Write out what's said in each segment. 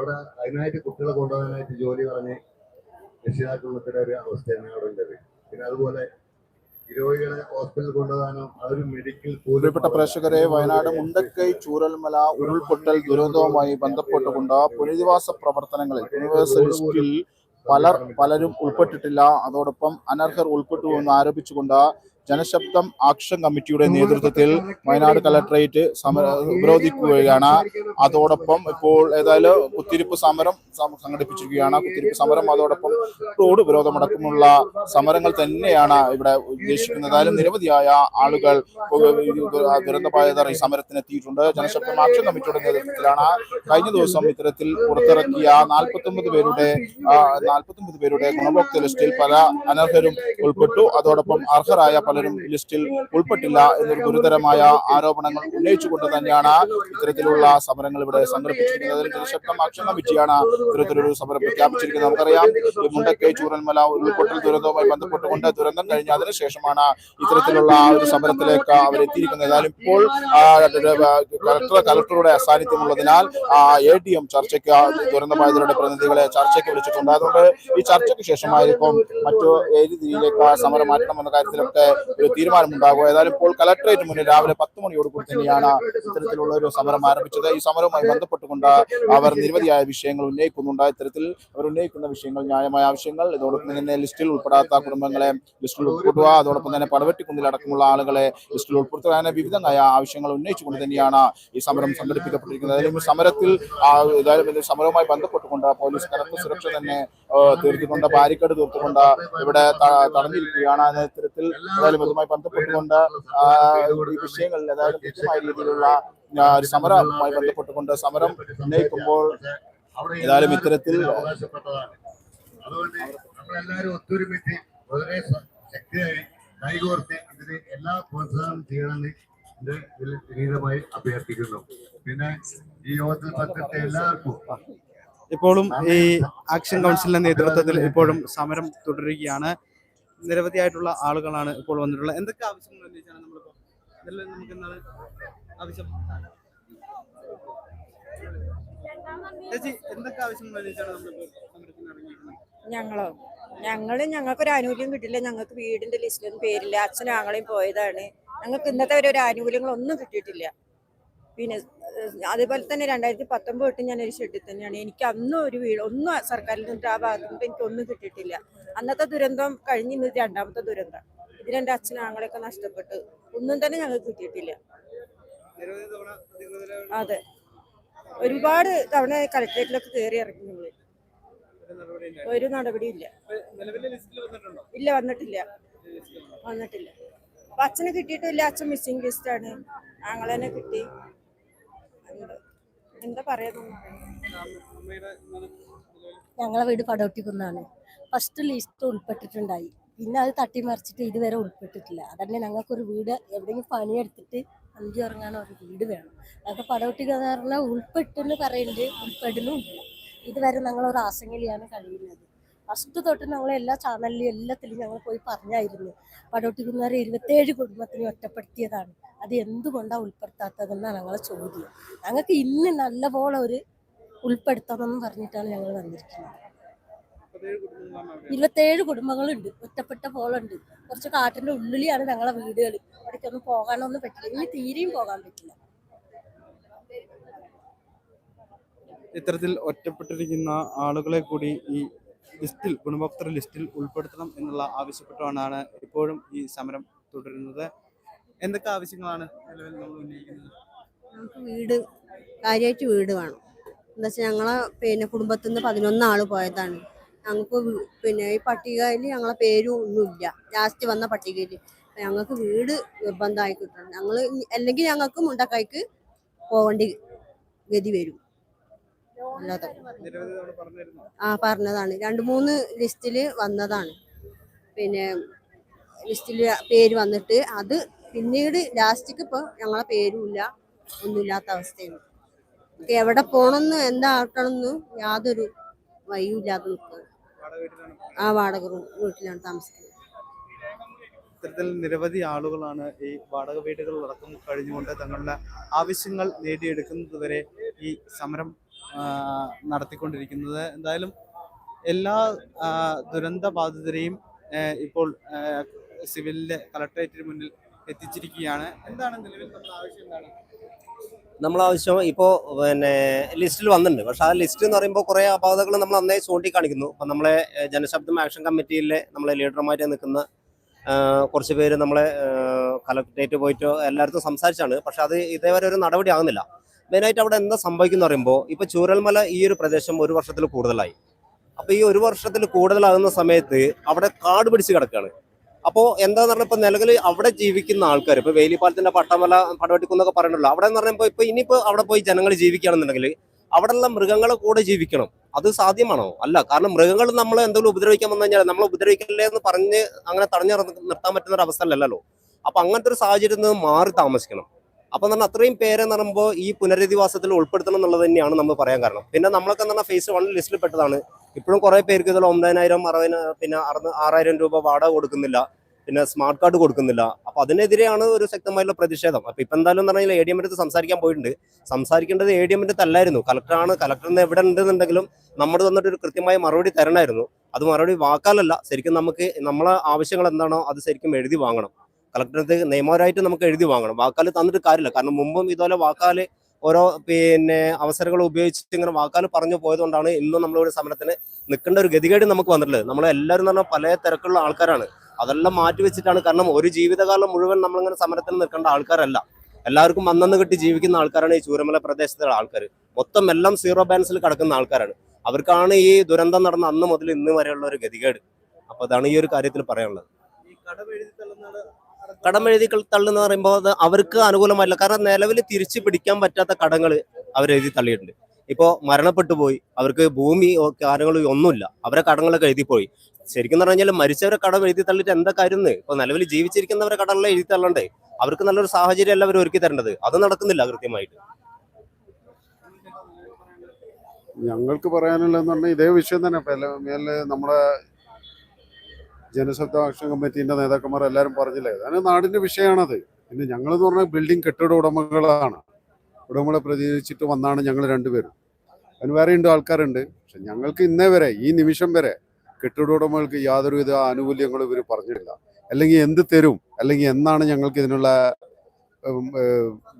അവിടെ അതിനായിട്ട് കുട്ടികളെ കൊണ്ടുപോകാനായിട്ട് ജോലി കളഞ്ഞ് രക്ഷിതാക്കളുടെ ഒരു അവസ്ഥയാണ് അവിടെ ഉള്ളത്. പിന്നെ അതുപോലെ രോഗികളെ ഹോസ്പിറ്റലിൽ കൊണ്ടുപോകാനോ അതൊരു മെഡിക്കൽ പ്രിയപ്പെട്ട പ്രേക്ഷകരെ വയനാട് മുണ്ടക്കൈ ചൂരൽമല ഉരുൾപൊട്ടൽ ദുരന്തവുമായി ബന്ധപ്പെട്ടുകൊണ്ട് പുനരധിവാസ പ്രവർത്തനങ്ങളിൽ യൂണിവേഴ്സൽ ലിസ്റ്റിൽ പലർ പലരും ഉൾപ്പെട്ടിട്ടില്ല. അതോടൊപ്പം അനർഹർ ഉൾപ്പെട്ടു എന്ന് ആരോപിച്ചുകൊണ്ട് ജനശബ്ദം ആക്ഷൻ കമ്മിറ്റിയുടെ നേതൃത്വത്തിൽ വയനാട് കലക്ടറേറ്റ് സമര ഉപരോധിക്കുകയാണ്. അതോടൊപ്പം ഇപ്പോൾ ഏതായാലും കുത്തിരിപ്പ് സമരം സംഘടിപ്പിച്ചിരിക്കുകയാണ്. കുത്തിരിപ്പ് സമരം അതോടൊപ്പം റോഡ് ഉപരോധമടക്കമുള്ള സമരങ്ങൾ തന്നെയാണ് ഇവിടെ ഉദ്ദേശിക്കുന്നത്. ഏതായാലും നിരവധിയായ ആളുകൾ ദുരന്തബാധിതർ ഈ സമരത്തിനെത്തിയിട്ടുണ്ട്. ജനശബ്ദം ആക്ഷൻ കമ്മിറ്റിയുടെ നേതൃത്വത്തിലാണ് കഴിഞ്ഞ ദിവസം ഇത്തരത്തിൽ പുറത്തിറക്കിയ നാൽപ്പത്തൊമ്പത് പേരുടെ നാൽപ്പത്തൊമ്പത് പേരുടെ ഗുണഭോക്തൃ ലിസ്റ്റിൽ പല അനർഹരും ഉൾപ്പെട്ടു. അതോടൊപ്പം അർഹരായ പലരും ലിസ്റ്റിൽ ഉൾപ്പെട്ടില്ല എന്നൊരു ഗുരുതരമായ ആരോപണങ്ങൾ ഉന്നയിച്ചുകൊണ്ട് തന്നെയാണ് ഇത്തരത്തിലുള്ള സമരങ്ങൾ ഇവിടെ സംഘടിപ്പിച്ചിരിക്കുന്നത് ജനശബ്ദം കമ്മിറ്റിയാണ് ഇത്തരത്തിലൊരു സമരം പ്രഖ്യാപിച്ചിരിക്കുന്നത് നമുക്കറിയാം ഈ മുണ്ടക്കൈ ചൂരൽമല ഉരുൾപൊട്ടൽ ദുരന്തവുമായി ബന്ധപ്പെട്ടുകൊണ്ട് ദുരന്തം കഴിഞ്ഞ അതിനുശേഷമാണ് ഇത്തരത്തിലുള്ള ഒരു സമരത്തിലേക്ക് അവരെത്തിയിരിക്കുന്നത് ഏതായാലും ഇപ്പോൾ കലക്ടർ കലക്ടറുടെ അസാന്നിധ്യമുള്ളതിനാൽ എ ഡി എം ചർച്ചയ്ക്ക് ദുരന്തബാധിതരുടെ പ്രതിനിധികളെ ചർച്ചയ്ക്ക് വിളിച്ചിട്ടുണ്ട് അതുകൊണ്ട് ഈ ചർച്ചയ്ക്ക് ശേഷമായിരിക്കും മറ്റു ഏത് രീതിയിലേക്ക് സമരം മാറ്റണമെന്ന കാര്യത്തിലൊക്കെ ഒരു തീരുമാനമുണ്ടാകും. ഏതായാലും ഇപ്പോൾ കലക്ടറേറ്റ് മുന്നിൽ രാവിലെ പത്ത് മണിയോടുകൂടി തന്നെയാണ് ഇത്തരത്തിലുള്ള ഒരു സമരം ആരംഭിച്ചത്. ഈ സമരവുമായി ബന്ധപ്പെട്ടുകൊണ്ട് അവർ നിരവധിയായ വിഷയങ്ങൾ ഉന്നയിക്കുന്നുണ്ട്. ഇത്തരത്തിൽ അവർ ഉന്നയിക്കുന്ന വിഷയങ്ങൾ ന്യായമായ ആവശ്യങ്ങൾ ഇതോടൊപ്പം തന്നെ ലിസ്റ്റിൽ ഉൾപ്പെടാത്ത കുടുംബങ്ങളെ ലിസ്റ്റിൽ ഉൾപ്പെടുക അതോടൊപ്പം തന്നെ പടവെട്ടിക്കുന്നിൽ അടക്കമുള്ള ആളുകളെ ലിസ്റ്റിൽ ഉൾപ്പെടുത്തുക അങ്ങനെ വിവിധമായ ആവശ്യങ്ങൾ ഉന്നയിച്ചുകൊണ്ട് തന്നെയാണ് ഈ സമരം സംഘടിപ്പിക്കപ്പെട്ടിരിക്കുന്നത്. അതിലും സമരത്തിൽ സമരവുമായി ബന്ധപ്പെട്ടുകൊണ്ട് പോലീസ് കനത്ത സുരക്ഷ തന്നെ തീർത്തിക്കൊണ്ട് ബാരിക്കേഡ് തീർത്തുകൊണ്ട് ഇവിടെ തടഞ്ഞിരിക്കുകയാണ്. അതായത് ഏതായാലും ഇതുമായി ബന്ധപ്പെട്ടുകൊണ്ട് ആ, ഈ വിഷയങ്ങളിൽ അതായത് കൃത്യമായ രീതിയിലുള്ള ഒരു സമരവുമായി ബന്ധപ്പെട്ടുകൊണ്ട് സമരം ഉന്നയിക്കുമ്പോൾ ഏതായാലും ഇത്തരത്തിൽ നമ്മളെല്ലാവരും ഒത്തൊരുമിച്ച് വളരെ ശക്തിയായി കൈകോർത്ത് ഇതിന് എല്ലാ പ്രോത്സാഹനം ചെയ്യണമെന്ന് എന്റെ വിനീതമായി അഭ്യർത്ഥിക്കുന്നു. പിന്നെ ഈ യോഗത്തിൽ പങ്കെടുത്ത എല്ലാവർക്കും ഇപ്പോഴും ഈ ആക്ഷൻ കൗൺസിലിന്റെ നേതൃത്വത്തിൽ ഇപ്പോഴും സമരം തുടരുകയാണ്. നിരവധിയായിട്ടുള്ള ആളുകളാണ് ഇപ്പോൾ വന്നിട്ടുള്ളത്. എന്തൊക്കെ ആവശ്യങ്ങൾ ഉന്നയിച്ചാണ് നമ്മളിപ്പോൾ ഇതിൽ നമുക്ക് എന്താണ് ആവശ്യം ചേച്ചി എന്തൊക്കെ ആവശ്യങ്ങൾ ഉന്നയിച്ചാണ് നമ്മളിപ്പോൾ സമരത്തിന് ഞങ്ങളോ? ഞങ്ങൾക്ക് ഞങ്ങൾക്കൊരു ആനുകൂല്യം കിട്ടില്ല. ഞങ്ങൾക്ക് വീടിന്റെ ലിസ്റ്റിലൊന്നും പേരില്ല. അച്ഛനും ആങ്ങളെയും പോയതാണ്. ഞങ്ങൾക്ക് ഇന്നത്തെ ഒരു ആനുകൂല്യങ്ങളൊന്നും കിട്ടിയിട്ടില്ല. പിന്നെ അതേപോലെ തന്നെ രണ്ടായിരത്തി പത്തൊമ്പത് തൊട്ട് ഞാൻ ഒരു ഷെഡിൽ തന്നെയാണ്. എനിക്ക് അന്നും ഒരു വീട് ഒന്നും സർക്കാരിൽ നിന്നിട്ട് ആ ഭാഗത്തു നിന്നിട്ട് എനിക്ക് ഒന്നും കിട്ടിയിട്ടില്ല. അന്നത്തെ ദുരന്തം കഴിഞ്ഞ് ഇന്ന് രണ്ടാമത്തെ ദുരന്തം. ഇതിൽ എന്റെ അച്ഛനും ആങ്ങളെയൊക്കെ നഷ്ടപ്പെട്ടു ഒന്നും തന്നെ ഞങ്ങൾക്ക് കിട്ടിയിട്ടില്ല. അതെ. ഒരുപാട് തവണ കളക്ടറേറ്റിലൊക്കെ കയറി ഇറങ്ങി ഞങ്ങൾ ഒരു നടപടിയില്ല ഇല്ല. വന്നിട്ടില്ല. വന്നിട്ടില്ല. അപ്പൊ അച്ഛന് കിട്ടിയിട്ടില്ല. അച്ഛൻ മിസ്സിംഗ് ലിസ്റ്റ് ആണ് ആങ്ങളെന്നെ കിട്ടി. എന്താ- എന്താ പറയാ? അമ്മയുടെ എന്താണ് നിലവിൽ ഞങ്ങളെ വീട് പടവട്ടിക്കുന്നാണ് ഫസ്റ്റ് ലിസ്റ്റ് ഉൾപ്പെട്ടിട്ടുണ്ടായി. പിന്നെ അത് തട്ടിമറിച്ചിട്ട് ഇതുവരെ ഉൾപ്പെട്ടിട്ടില്ല. അതന്നെ ഞങ്ങൾക്കൊരു വീട് എവിടെയെങ്കിലും പണിയെടുത്തിട്ട് അഞ്ചു ഇറങ്ങാൻ ഒരു വീട് വേണം. ഞങ്ങൾക്ക് പടവട്ടിക്ക് എന്ന് പറഞ്ഞാൽ ഉൾപ്പെട്ടെന്ന് പറയുന്നുണ്ട് ഉൾപ്പെടുന്നുമില്ല ഇതുവരെ ഞങ്ങളൊരു ആശങ്കയിലാണ് കഴിയുന്നത്. ഫസ്റ്റ് തൊട്ട് ഞങ്ങൾ എല്ലാ ചാനലിലും എല്ലാത്തിലും ഞങ്ങൾ പോയി പറഞ്ഞായിരുന്നു. പടവട്ടിക്കുന്നാരെ ഇരുപത്തേഴ് കുടുംബത്തിനെ ഒറ്റപ്പെടുത്തിയതാണ്. അത് എന്തുകൊണ്ടാണ് ഉൾപ്പെടുത്താത്തതെന്നാണ് ഞങ്ങളെ ചോദ്യം. ഞങ്ങൾക്ക് ഇന്ന് നല്ലപോലെ ഒരു ഉൾപ്പെടുത്തണം എന്ന് പറഞ്ഞിട്ടാണ് ഞങ്ങൾ വന്നിരിക്കുന്നത്. ഇരുപത്തേഴ് കുടുംബങ്ങളുണ്ട്. ഒറ്റപ്പെട്ട പോളുണ്ട്. കുറച്ച് കാട്ടിന്റെ ഉള്ളിലാണ് ഞങ്ങളെ വീടുകൾ അവിടേക്കൊന്നും പോകാനൊന്നും പറ്റില്ല. ഇനി തീരെയും പോകാൻ പറ്റില്ല. ഇത്തരത്തിൽ ഒറ്റപ്പെട്ടിരിക്കുന്ന ആളുകളെ കൂടി ഈ ലിസ്റ്റിൽ ഗുണഭോക്തൃ ലിസ്റ്റിൽ ഉൾപ്പെടുത്തണം എന്നുള്ള ആവശ്യപ്പെട്ടുകൊണ്ടാണ് ഇപ്പോഴും ഈ സമരം തുടരുന്നത്. എന്തൊക്കെ ആവശ്യങ്ങളാണ് നിലവിൽ നമ്മൾ ഉന്നയിക്കുന്നത്? ഞങ്ങൾക്ക് വീട് കാര്യമായിട്ട് വീട് വേണം. എന്താ വെച്ചാൽ ഞങ്ങളെ പിന്നെ കുടുംബത്തിൽ നിന്ന് പതിനൊന്ന് പോയതാണ്. ഞങ്ങൾക്ക് പിന്നെ ഈ പട്ടികയിൽ ഞങ്ങളെ പേരും ഒന്നുമില്ല. ലാസ്റ്റ് വന്ന പട്ടികയിൽ. ഞങ്ങൾക്ക് വീട് നിർബന്ധമായി കിട്ടണം. ഞങ്ങൾ അല്ലെങ്കിൽ ഞങ്ങൾക്ക് മുണ്ടക്കായ്ക്ക് പോകേണ്ടി ഗതി വരും. അല്ലാതെ പറഞ്ഞിരുന്നു? ആ പറഞ്ഞതാണ്. രണ്ട് മൂന്ന് ലിസ്റ്റിൽ വന്നതാണ്. പിന്നെ ലിസ്റ്റിൽ പേര് വന്നിട്ട് അത് പിന്നീട് ലാസ്റ്റിക്ക് ഇപ്പോൾ ഞങ്ങളെ പേരുമില്ല ഒന്നുമില്ലാത്ത അവസ്ഥയാണ്. എവിടെ പോകണമെന്ന് എന്താക്കണമെന്ന് യാതൊരു വഴിയും ഇല്ലാതെ നിൽക്കുക വാടക വീട്ടിലാണ് ആ വാടക വീട്ടിലാണ് താമസിക്കുന്നത്. ഇത്തരത്തിൽ നിരവധി ആളുകളാണ് ഈ വാടക വീടുകളിലടക്കം കഴിഞ്ഞുകൊണ്ട് തങ്ങളുടെ ആവശ്യങ്ങൾ നേടിയെടുക്കുന്നത് വരെ ഈ സമരം നടത്തിക്കൊണ്ടിരിക്കുന്നത്. എന്തായാലും എല്ലാ ദുരന്ത ബാധിതരെയും ഇപ്പോൾ ആ, സിവിലിന്റെ കളക്ടറേറ്റിന് മുന്നിൽ എത്തിച്ചിരിക്കുകയാണ്. എന്താണ് നിലവിൽ ആവശ്യം? എന്താണ്? നമ്മൾ ആവശ്യം ഇപ്പോൾ പിന്നെ ലിസ്റ്റിൽ വന്നിട്ടുണ്ട്. പക്ഷെ ആ ലിസ്റ്റ് എന്ന് പറയുമ്പോൾ കുറേ അപാകതകൾ നമ്മൾ അന്നേ ചൂണ്ടിക്കാണിക്കുന്നു. അപ്പം നമ്മളെ ജനശബ്ദം ആക്ഷൻ കമ്മിറ്റിയിലെ നമ്മളെ ലീഡർമാരെ നിൽക്കുന്ന കുറച്ച് പേര് നമ്മളെ കളക്ടറേറ്റ് പോയിട്ട് എല്ലായിടത്തും സംസാരിച്ചാണ്. പക്ഷെ അത് ഇതേവരെ ഒരു നടപടി ആകുന്നില്ല മെയിനായിട്ട് അവിടെ എന്താ സംഭവിക്കുന്നു പറയുമ്പോൾ ഇപ്പോൾ ചൂരൽമല ഈ ഒരു പ്രദേശം ഒരു വർഷത്തിൽ കൂടുതലായി. അപ്പോൾ ഈ ഒരു വർഷത്തിൽ കൂടുതലാകുന്ന സമയത്ത് അവിടെ കാട് പിടിച്ച് കിടക്കുകയാണ് അപ്പോൾ എന്താന്ന് പറഞ്ഞാൽ ഇപ്പോൾ നിലവിൽ അവിടെ ജീവിക്കുന്ന ആൾക്കാർ ഇപ്പോൾ വേലിപ്പാലത്തിന്റെ പട്ടമല പടവെട്ടിക്കുന്നൊക്കെ പറയണല്ലോ അവിടെ എന്ന് പറയുമ്പോൾ ഇപ്പോൾ ഇനിയിപ്പോൾ അവിടെ പോയി ജനങ്ങൾ ജീവിക്കുകയാണെന്നുണ്ടെങ്കിൽ അവിടെയുള്ള മൃഗങ്ങളെ കൂടെ ജീവിക്കണം. അത് സാധ്യമാണോ? അല്ല. കാരണം മൃഗങ്ങൾ നമ്മൾ എന്തെങ്കിലും ഉപദ്രവിക്കാൻ വന്നു കഴിഞ്ഞാൽ നമ്മൾ ഉപദ്രവിക്കല്ലേ എന്ന് പറഞ്ഞ് അങ്ങനെ തടഞ്ഞു നിർത്ത- നിർത്താൻ പറ്റുന്ന ഒരു അവസ്ഥ അല്ലല്ലോ. അപ്പൊ അങ്ങനത്തെ ഒരു സാഹചര്യത്തിൽ നിന്ന് മാറി താമസിക്കണം. അപ്പൊ എന്ന് പറഞ്ഞാൽ അത്രയും പേരെ എന്ന് പറയുമ്പോൾ ഈ പുനരധിവാസത്തിൽ ഉൾപ്പെടുത്തണം എന്നുള്ളത് തന്നെയാണ് നമ്മൾ പറയാൻ കാരണം. പിന്നെ നമ്മളൊക്കെ എന്ന് പറഞ്ഞാൽ ഫേസ് വൺ ലിസ്റ്റിൽ പെട്ടതാണ്. ഇപ്പോഴും കുറേ പേർക്ക് ഇതിൽ ഒമ്പതിനായിരം അറുപതിനായിരം പിന്നെ അറുന്ന ആറായിരം രൂപ വാടക കൊടുക്കുന്നില്ല. പിന്നെ സ്മാർട്ട് കാർഡ് കൊടുക്കുന്നില്ല. അപ്പൊ അതിനെതിരെയാണ് ഒരു ശക്തമായിട്ടുള്ള പ്രതിഷേധം. അപ്പൊ ഇപ്പൊ എന്തായാലും എന്ന് പറഞ്ഞാൽ എ ഡി എമ്മിന്റെ സംസാരിക്കാൻ പോയിട്ടുണ്ട്. സംസാരിക്കേണ്ടത് എ ഡി എമ്മിന്റെ തല്ലായിരുന്നു. കലക്ടറാണ് കലക്ടറിന് എവിടെ ഉണ്ടെന്നുണ്ടെങ്കിലും നമ്മൾ തന്നിട്ട് ഒരു കൃത്യമായ മറുപടി തരണമായിരുന്നു അത് മറുപടി വാക്കാലല്ല. ശരിക്കും നമുക്ക് നമ്മളെ ആവശ്യങ്ങൾ എന്താണോ അത് ശരിക്കും എഴുതി വാങ്ങണം. കളക്ടറത്ത് നിയമപരമായിട്ട് നമുക്ക് എഴുതി വാങ്ങണം. വാക്കാൽ തന്നിട്ട് കാര്യമില്ല. കാരണം മുമ്പും ഇതുപോലെ വാക്കാൽ ഓരോ പിന്നെ അവസരങ്ങൾ ഉപയോഗിച്ചിട്ട് ഇങ്ങനെ വാക്കാൽ പറഞ്ഞു പോയതുകൊണ്ടാണ് ഇന്നും നമ്മളൊരു സമരത്തിന് നിൽക്കേണ്ട ഒരു ഗതികേട് നമുക്ക് വന്നിട്ടുള്ളത്. നമ്മളെല്ലാവരും പറഞ്ഞാൽ പല തിരക്കുള്ള ആൾക്കാരാണ്. അതെല്ലാം മാറ്റി വെച്ചിട്ടാണ് കാരണം ഒരു ജീവിതകാലം മുഴുവൻ നമ്മളിങ്ങനെ സമരത്തിന് നിൽക്കേണ്ട ആൾക്കാരല്ല. എല്ലാവർക്കും അന്നന്ന് കിട്ടി ജീവിക്കുന്ന ആൾക്കാരാണ് ഈ ചൂരമല പ്രദേശത്തുള്ള ആൾക്കാർ മൊത്തം എല്ലാം സീറോ ബാലൻസിൽ കിടക്കുന്ന ആൾക്കാരാണ്. അവർക്കാണ് ഈ ദുരന്തം നടന്ന അന്ന് മുതൽ ഇന്ന് വരെയുള്ള ഒരു ഗതികേട്. അപ്പൊ അതാണ് ഈ ഒരു കാര്യത്തിൽ പറയാനുള്ളത്. ഈ കടമെഴുതി കടം എഴുതി തള്ളുന്ന പറയുമ്പോൾ അത് അവർക്ക് അനുകൂലമല്ല കാരണം നിലവിൽ തിരിച്ചു പിടിക്കാൻ പറ്റാത്ത കടങ്ങൾ അവരെഴുതി തള്ളിയിട്ടുണ്ട്. ഇപ്പോൾ മരണപ്പെട്ടു പോയി. അവർക്ക് ഭൂമി കാര്യങ്ങൾ ഒന്നുമില്ല. അവരെ കടങ്ങളൊക്കെ എഴുതിപ്പോയി പോയി. ശരിക്കും പറഞ്ഞാൽ മരിച്ചവരെ കടം എഴുതി തള്ളിയിട്ട് എന്താ കാര്യം ഇപ്പൊ നിലവിൽ ജീവിച്ചിരിക്കുന്നവരെ കടങ്ങളെ എഴുതി തള്ളണ്ടേ? അവർക്ക് നല്ലൊരു സാഹചര്യം അല്ല അവർ ഒരുക്കി തരേണ്ടത്. അത് നടക്കുന്നില്ല കൃത്യമായിട്ട്. ഞങ്ങൾക്ക് പറയാനുള്ളതെന്ന് പറഞ്ഞാൽ ഇതേ വിഷയം തന്നെ. നമ്മുടെ ജനശബ്ദ ആക്ഷൻ കമ്മിറ്റീന്റെ നേതാക്കന്മാർ എല്ലാവരും പറഞ്ഞില്ലേ? അതാണ് നാടിന്റെ വിഷയമാണത് പിന്നെ ഞങ്ങളെന്ന് പറഞ്ഞാൽ ബിൽഡിംഗ് കെട്ടിട ഉടമകളാണ്. ഉടമകളെ പ്രതിനിധിച്ചിട്ട് വന്നാണ് ഞങ്ങൾ രണ്ടുപേരും. അതിന് വേറെ ഉണ്ട് ആൾക്കാരുണ്ട്. പക്ഷെ ഞങ്ങൾക്ക് ഇന്നേ വരെ ഈ നിമിഷം വരെ കെട്ടിട ഉടമകൾക്ക് യാതൊരുവിധ ആനുകൂല്യങ്ങളും ഇവർ പറഞ്ഞിട്ടില്ല. അല്ലെങ്കിൽ എന്ത് തരും അല്ലെങ്കിൽ എന്നാണ് ഞങ്ങൾക്ക് ഇതിനുള്ള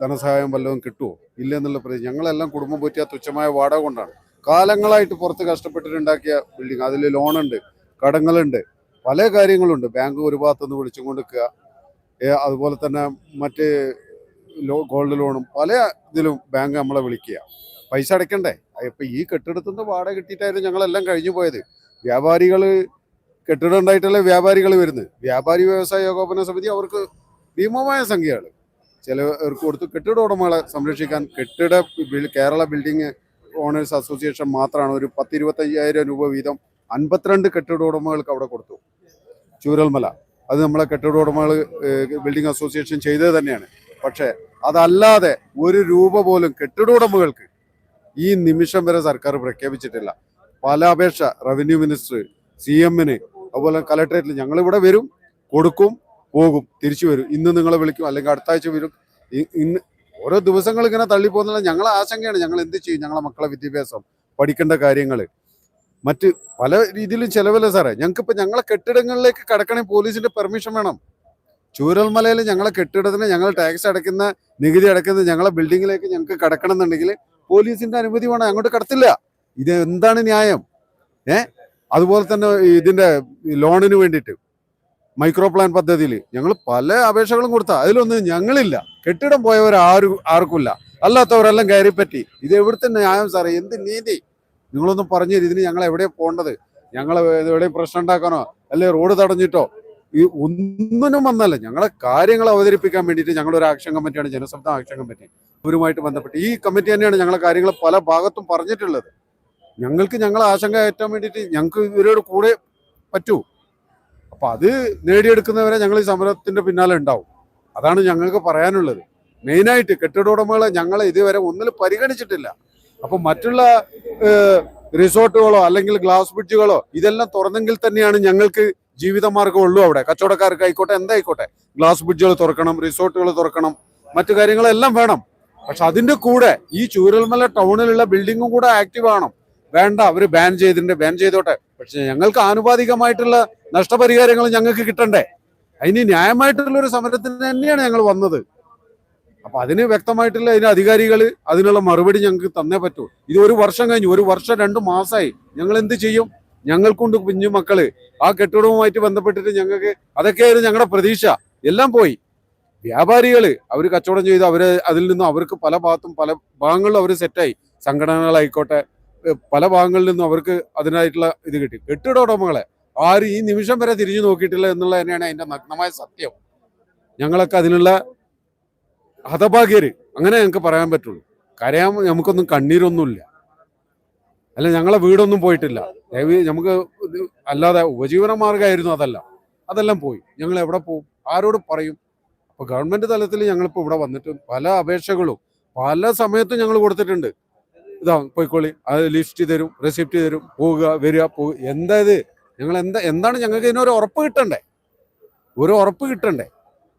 ധനസഹായം വല്ലതും കിട്ടുമോ ഇല്ല എന്നുള്ള പ്രതി ഞങ്ങളെല്ലാം കുടുംബം പറ്റിയ തുച്ഛമായ വാടക കൊണ്ടാണ്. കാലങ്ങളായിട്ട് പുറത്ത് കഷ്ടപ്പെട്ടിട്ടുണ്ടാക്കിയ ബിൽഡിംഗ് അതിൽ ലോണുണ്ട് കടങ്ങളുണ്ട്. പല കാര്യങ്ങളുണ്ട്. ബാങ്ക് ഒരു ഭാഗത്തുനിന്ന് വിളിച്ചും കൊടുക്കുക അതുപോലെ തന്നെ മറ്റ് ലോ ഗോൾഡ് ലോണും പല ഇതിലും ബാങ്ക് നമ്മളെ വിളിക്കുക. പൈസ അടയ്ക്കണ്ടേ? ഇപ്പം ഈ കെട്ടിടത്തിന്റെ വാടക കിട്ടിയിട്ടായിരുന്നു ഞങ്ങളെല്ലാം കഴിഞ്ഞു പോയത്. വ്യാപാരികൾ കെട്ടിടം ഉണ്ടായിട്ടല്ലേ വ്യാപാരികൾ വരുന്നത്? വ്യാപാരി വ്യവസായ ഏകോപന സമിതി അവർക്ക് ഭീമമായ സംഖ്യകൾ ചിലവർക്ക് കൊടുത്തു കെട്ടിട ഉടമകളെ സംരക്ഷിക്കാൻ കെട്ടിട കേരള ബിൽഡിംഗ് ഓണേഴ്സ് അസോസിയേഷൻ മാത്രമാണ് ഒരു പത്തിരുപത്തയ്യായിരം രൂപ വീതം അൻപത്തിരണ്ട് കെട്ടിട ഉടമകൾക്ക് അവിടെ കൊടുത്തു. ചൂരൽമല അത് നമ്മളെ കെട്ടിട ഉടമകൾ ബിൽഡിംഗ് അസോസിയേഷൻ ചെയ്തത് തന്നെയാണ്. പക്ഷേ അതല്ലാതെ ഒരു രൂപ പോലും കെട്ടിട ഉടമകൾക്ക് ഈ നിമിഷം വരെ സർക്കാർ പ്രഖ്യാപിച്ചിട്ടില്ല. പല അപേക്ഷ റവന്യൂ മിനിസ്റ്റർ സി എമ്മിന് അതുപോലെ കലക്ടറേറ്റിൽ ഞങ്ങളിവിടെ വരും കൊടുക്കും പോകും തിരിച്ചു വരും. ഇന്ന് നിങ്ങളെ വിളിക്കും അല്ലെങ്കിൽ അടുത്ത ആഴ്ച വരും. ഇന്ന് ഓരോ ദിവസങ്ങൾ ഇങ്ങനെ തള്ളിപ്പോകുന്നില്ല ഞങ്ങളെ ആശങ്കയാണ്. ഞങ്ങൾ എന്ത് ചെയ്യും? ഞങ്ങളെ മക്കളെ വിദ്യാഭ്യാസം പഠിക്കേണ്ട കാര്യങ്ങൾ മറ്റ് പല രീതിയിലും ചിലവല്ല സാറേ. ഞങ്ങൾക്കിപ്പോൾ ഞങ്ങളെ കെട്ടിടങ്ങളിലേക്ക് കടക്കണമെങ്കിൽ പോലീസിന്റെ പെർമിഷൻ വേണം. ചൂരൽമലയിൽ ഞങ്ങളെ കെട്ടിടത്തിന് ഞങ്ങൾ ടാക്സ് അടയ്ക്കുന്ന നികുതി അടയ്ക്കുന്ന ഞങ്ങളെ ബിൽഡിങ്ങിലേക്ക് ഞങ്ങൾക്ക് കടക്കണം എന്നുണ്ടെങ്കിൽ പോലീസിന്റെ അനുമതി വേണം. അങ്ങോട്ട് കടത്തില്ല. ഇത് എന്താണ് ന്യായം? ഏ? അതുപോലെ തന്നെ ഇതിന്റെ ലോണിന് വേണ്ടിയിട്ട് മൈക്രോ പ്ലാൻ പദ്ധതിയിൽ ഞങ്ങൾ പല അപേക്ഷകളും കൊടുത്ത. അതിലൊന്നും ഞങ്ങളില്ല. കെട്ടിടം പോയവർ ആരും ആർക്കുമില്ല അല്ലാത്തവരെല്ലാം കയറിപ്പറ്റി. ഇത് എവിടുത്തെ ന്യായം സാറേ? എന്ത് നീതി? നിങ്ങളൊന്നും പറഞ്ഞു ഇതിന് ഞങ്ങൾ എവിടെയാണ് പോകേണ്ടത് ഞങ്ങൾ എവിടെയും പ്രശ്നം ഉണ്ടാക്കാനോ? അല്ലെ റോഡ് തടഞ്ഞിട്ടോ? ഈ ഒന്നിനും വന്നല്ല. ഞങ്ങളെ കാര്യങ്ങൾ അവതരിപ്പിക്കാൻ വേണ്ടിയിട്ട് ഞങ്ങളൊരു ആക്ഷൻ കമ്മിറ്റിയാണ് ജനശബ്ദ ആക്ഷൻ കമ്മിറ്റി. അവരുമായിട്ട് ബന്ധപ്പെട്ട് ഈ കമ്മിറ്റി തന്നെയാണ് ഞങ്ങളെ കാര്യങ്ങൾ പല ഭാഗത്തും പറഞ്ഞിട്ടുള്ളത്. ഞങ്ങൾക്ക് ഞങ്ങളെ ആശങ്ക ഏറ്റാൻ വേണ്ടിയിട്ട് ഞങ്ങൾക്ക് ഇവരോട് കൂടെ പറ്റൂ. അപ്പൊ അത് നേടിയെടുക്കുന്നവരെ ഞങ്ങൾ ഈ സമരത്തിന്റെ പിന്നാലെ ഉണ്ടാവും. അതാണ് ഞങ്ങൾക്ക് പറയാനുള്ളത്. മെയിനായിട്ട് കെട്ടിട ഉടമകളെ ഞങ്ങളെ ഇതുവരെ ഒന്നിലും പരിഗണിച്ചിട്ടില്ല. അപ്പൊ മറ്റുള്ള റിസോർട്ടുകളോ അല്ലെങ്കിൽ ഗ്ലാസ് ബ്രിഡ്ജുകളോ ഇതെല്ലാം തുറന്നെങ്കിൽ തന്നെയാണ് ഞങ്ങൾക്ക് ജീവിതമാർഗം ഉള്ളൂ അവിടെ. കച്ചവടക്കാർക്ക് ആയിക്കോട്ടെ എന്തായിക്കോട്ടെ. ഗ്ലാസ് ബ്രിഡ്ജുകൾ തുറക്കണം റിസോർട്ടുകൾ തുറക്കണം മറ്റു കാര്യങ്ങളെല്ലാം വേണം. പക്ഷെ അതിന്റെ കൂടെ ഈ ചൂരൽമല ടൗണിലുള്ള ബിൽഡിങ്ങും കൂടെ ആക്റ്റീവ് ആവണം. വേണ്ട അവർ ബാൻ ചെയ്തിട്ടുണ്ട് ബാൻ ചെയ്തോട്ടെ. പക്ഷെ ഞങ്ങൾക്ക് ആനുപാതികമായിട്ടുള്ള നഷ്ടപരിഹാരങ്ങൾ ഞങ്ങൾക്ക് കിട്ടണ്ടേ. അതിന് ന്യായമായിട്ടുള്ള ഒരു സമരത്തിന് തന്നെയാണ് ഞങ്ങൾ വന്നത്. അപ്പൊ അതിന് വ്യക്തമായിട്ടുള്ള അതിന് അധികാരികൾ അതിനുള്ള മറുപടി ഞങ്ങൾക്ക് തന്നേ പറ്റൂ. ഇത് ഒരു വർഷം കഴിഞ്ഞു ഒരു വർഷം രണ്ട് മാസമായി ഞങ്ങൾ എന്ത് ചെയ്യും? ഞങ്ങൾക്കുണ്ട് കുഞ്ഞു മക്കൾ. ആ കെട്ടിടവുമായിട്ട് ബന്ധപ്പെട്ടിട്ട് ഞങ്ങൾക്ക് അതൊക്കെയായിരുന്നു ഞങ്ങളുടെ പ്രതീക്ഷ. എല്ലാം പോയി. വ്യാപാരികൾ അവർ കച്ചവടം ചെയ്ത് അവർ അതിൽ നിന്നും അവർക്ക് പല ഭാഗത്തും പല ഭാഗങ്ങളിലും അവർ സെറ്റായി സംഘടനകളായിക്കോട്ടെ പല ഭാഗങ്ങളിൽ നിന്നും അവർക്ക് അതിനായിട്ടുള്ള ഇത് കിട്ടി. കെട്ടിട ഉടമകളെ ആരും ഈ നിമിഷം വരെ തിരിഞ്ഞു നോക്കിയിട്ടില്ല എന്നുള്ളത് തന്നെയാണ് അതിന്റെ നഗ്നമായ സത്യം. ഞങ്ങളൊക്കെ അതിനുള്ള ഹതഭാഗ്യര്. അങ്ങനെ ഞങ്ങൾക്ക് പറയാൻ പറ്റുള്ളൂ. കരയാൻ നമുക്കൊന്നും കണ്ണീരൊന്നുമില്ല. അല്ല ഞങ്ങളെ വീടൊന്നും പോയിട്ടില്ല. ദയവ് നമുക്ക് അല്ലാതെ ഉപജീവന മാർഗമായിരുന്നു അതല്ല. അതെല്ലാം പോയി. ഞങ്ങൾ എവിടെ പോകും? ആരോട് പറയും? അപ്പോൾ ഗവൺമെന്റ് തലത്തിൽ ഞങ്ങളിപ്പോൾ ഇവിടെ വന്നിട്ട് പല അപേക്ഷകളും പല സമയത്തും ഞങ്ങൾ കൊടുത്തിട്ടുണ്ട്. ഇതാ പോയിക്കോളി. അത് ലിസ്റ്റ് തരും റെസിപ്റ്റ് തരും. പോവുക വരിക പോകുക എന്താ ഇത്? ഞങ്ങൾ എന്താ എന്താണ് ഞങ്ങൾക്ക് ഇതിനൊരു ഉറപ്പ് കിട്ടണ്ടേ? ഒരു ഉറപ്പ് കിട്ടണ്ടേ?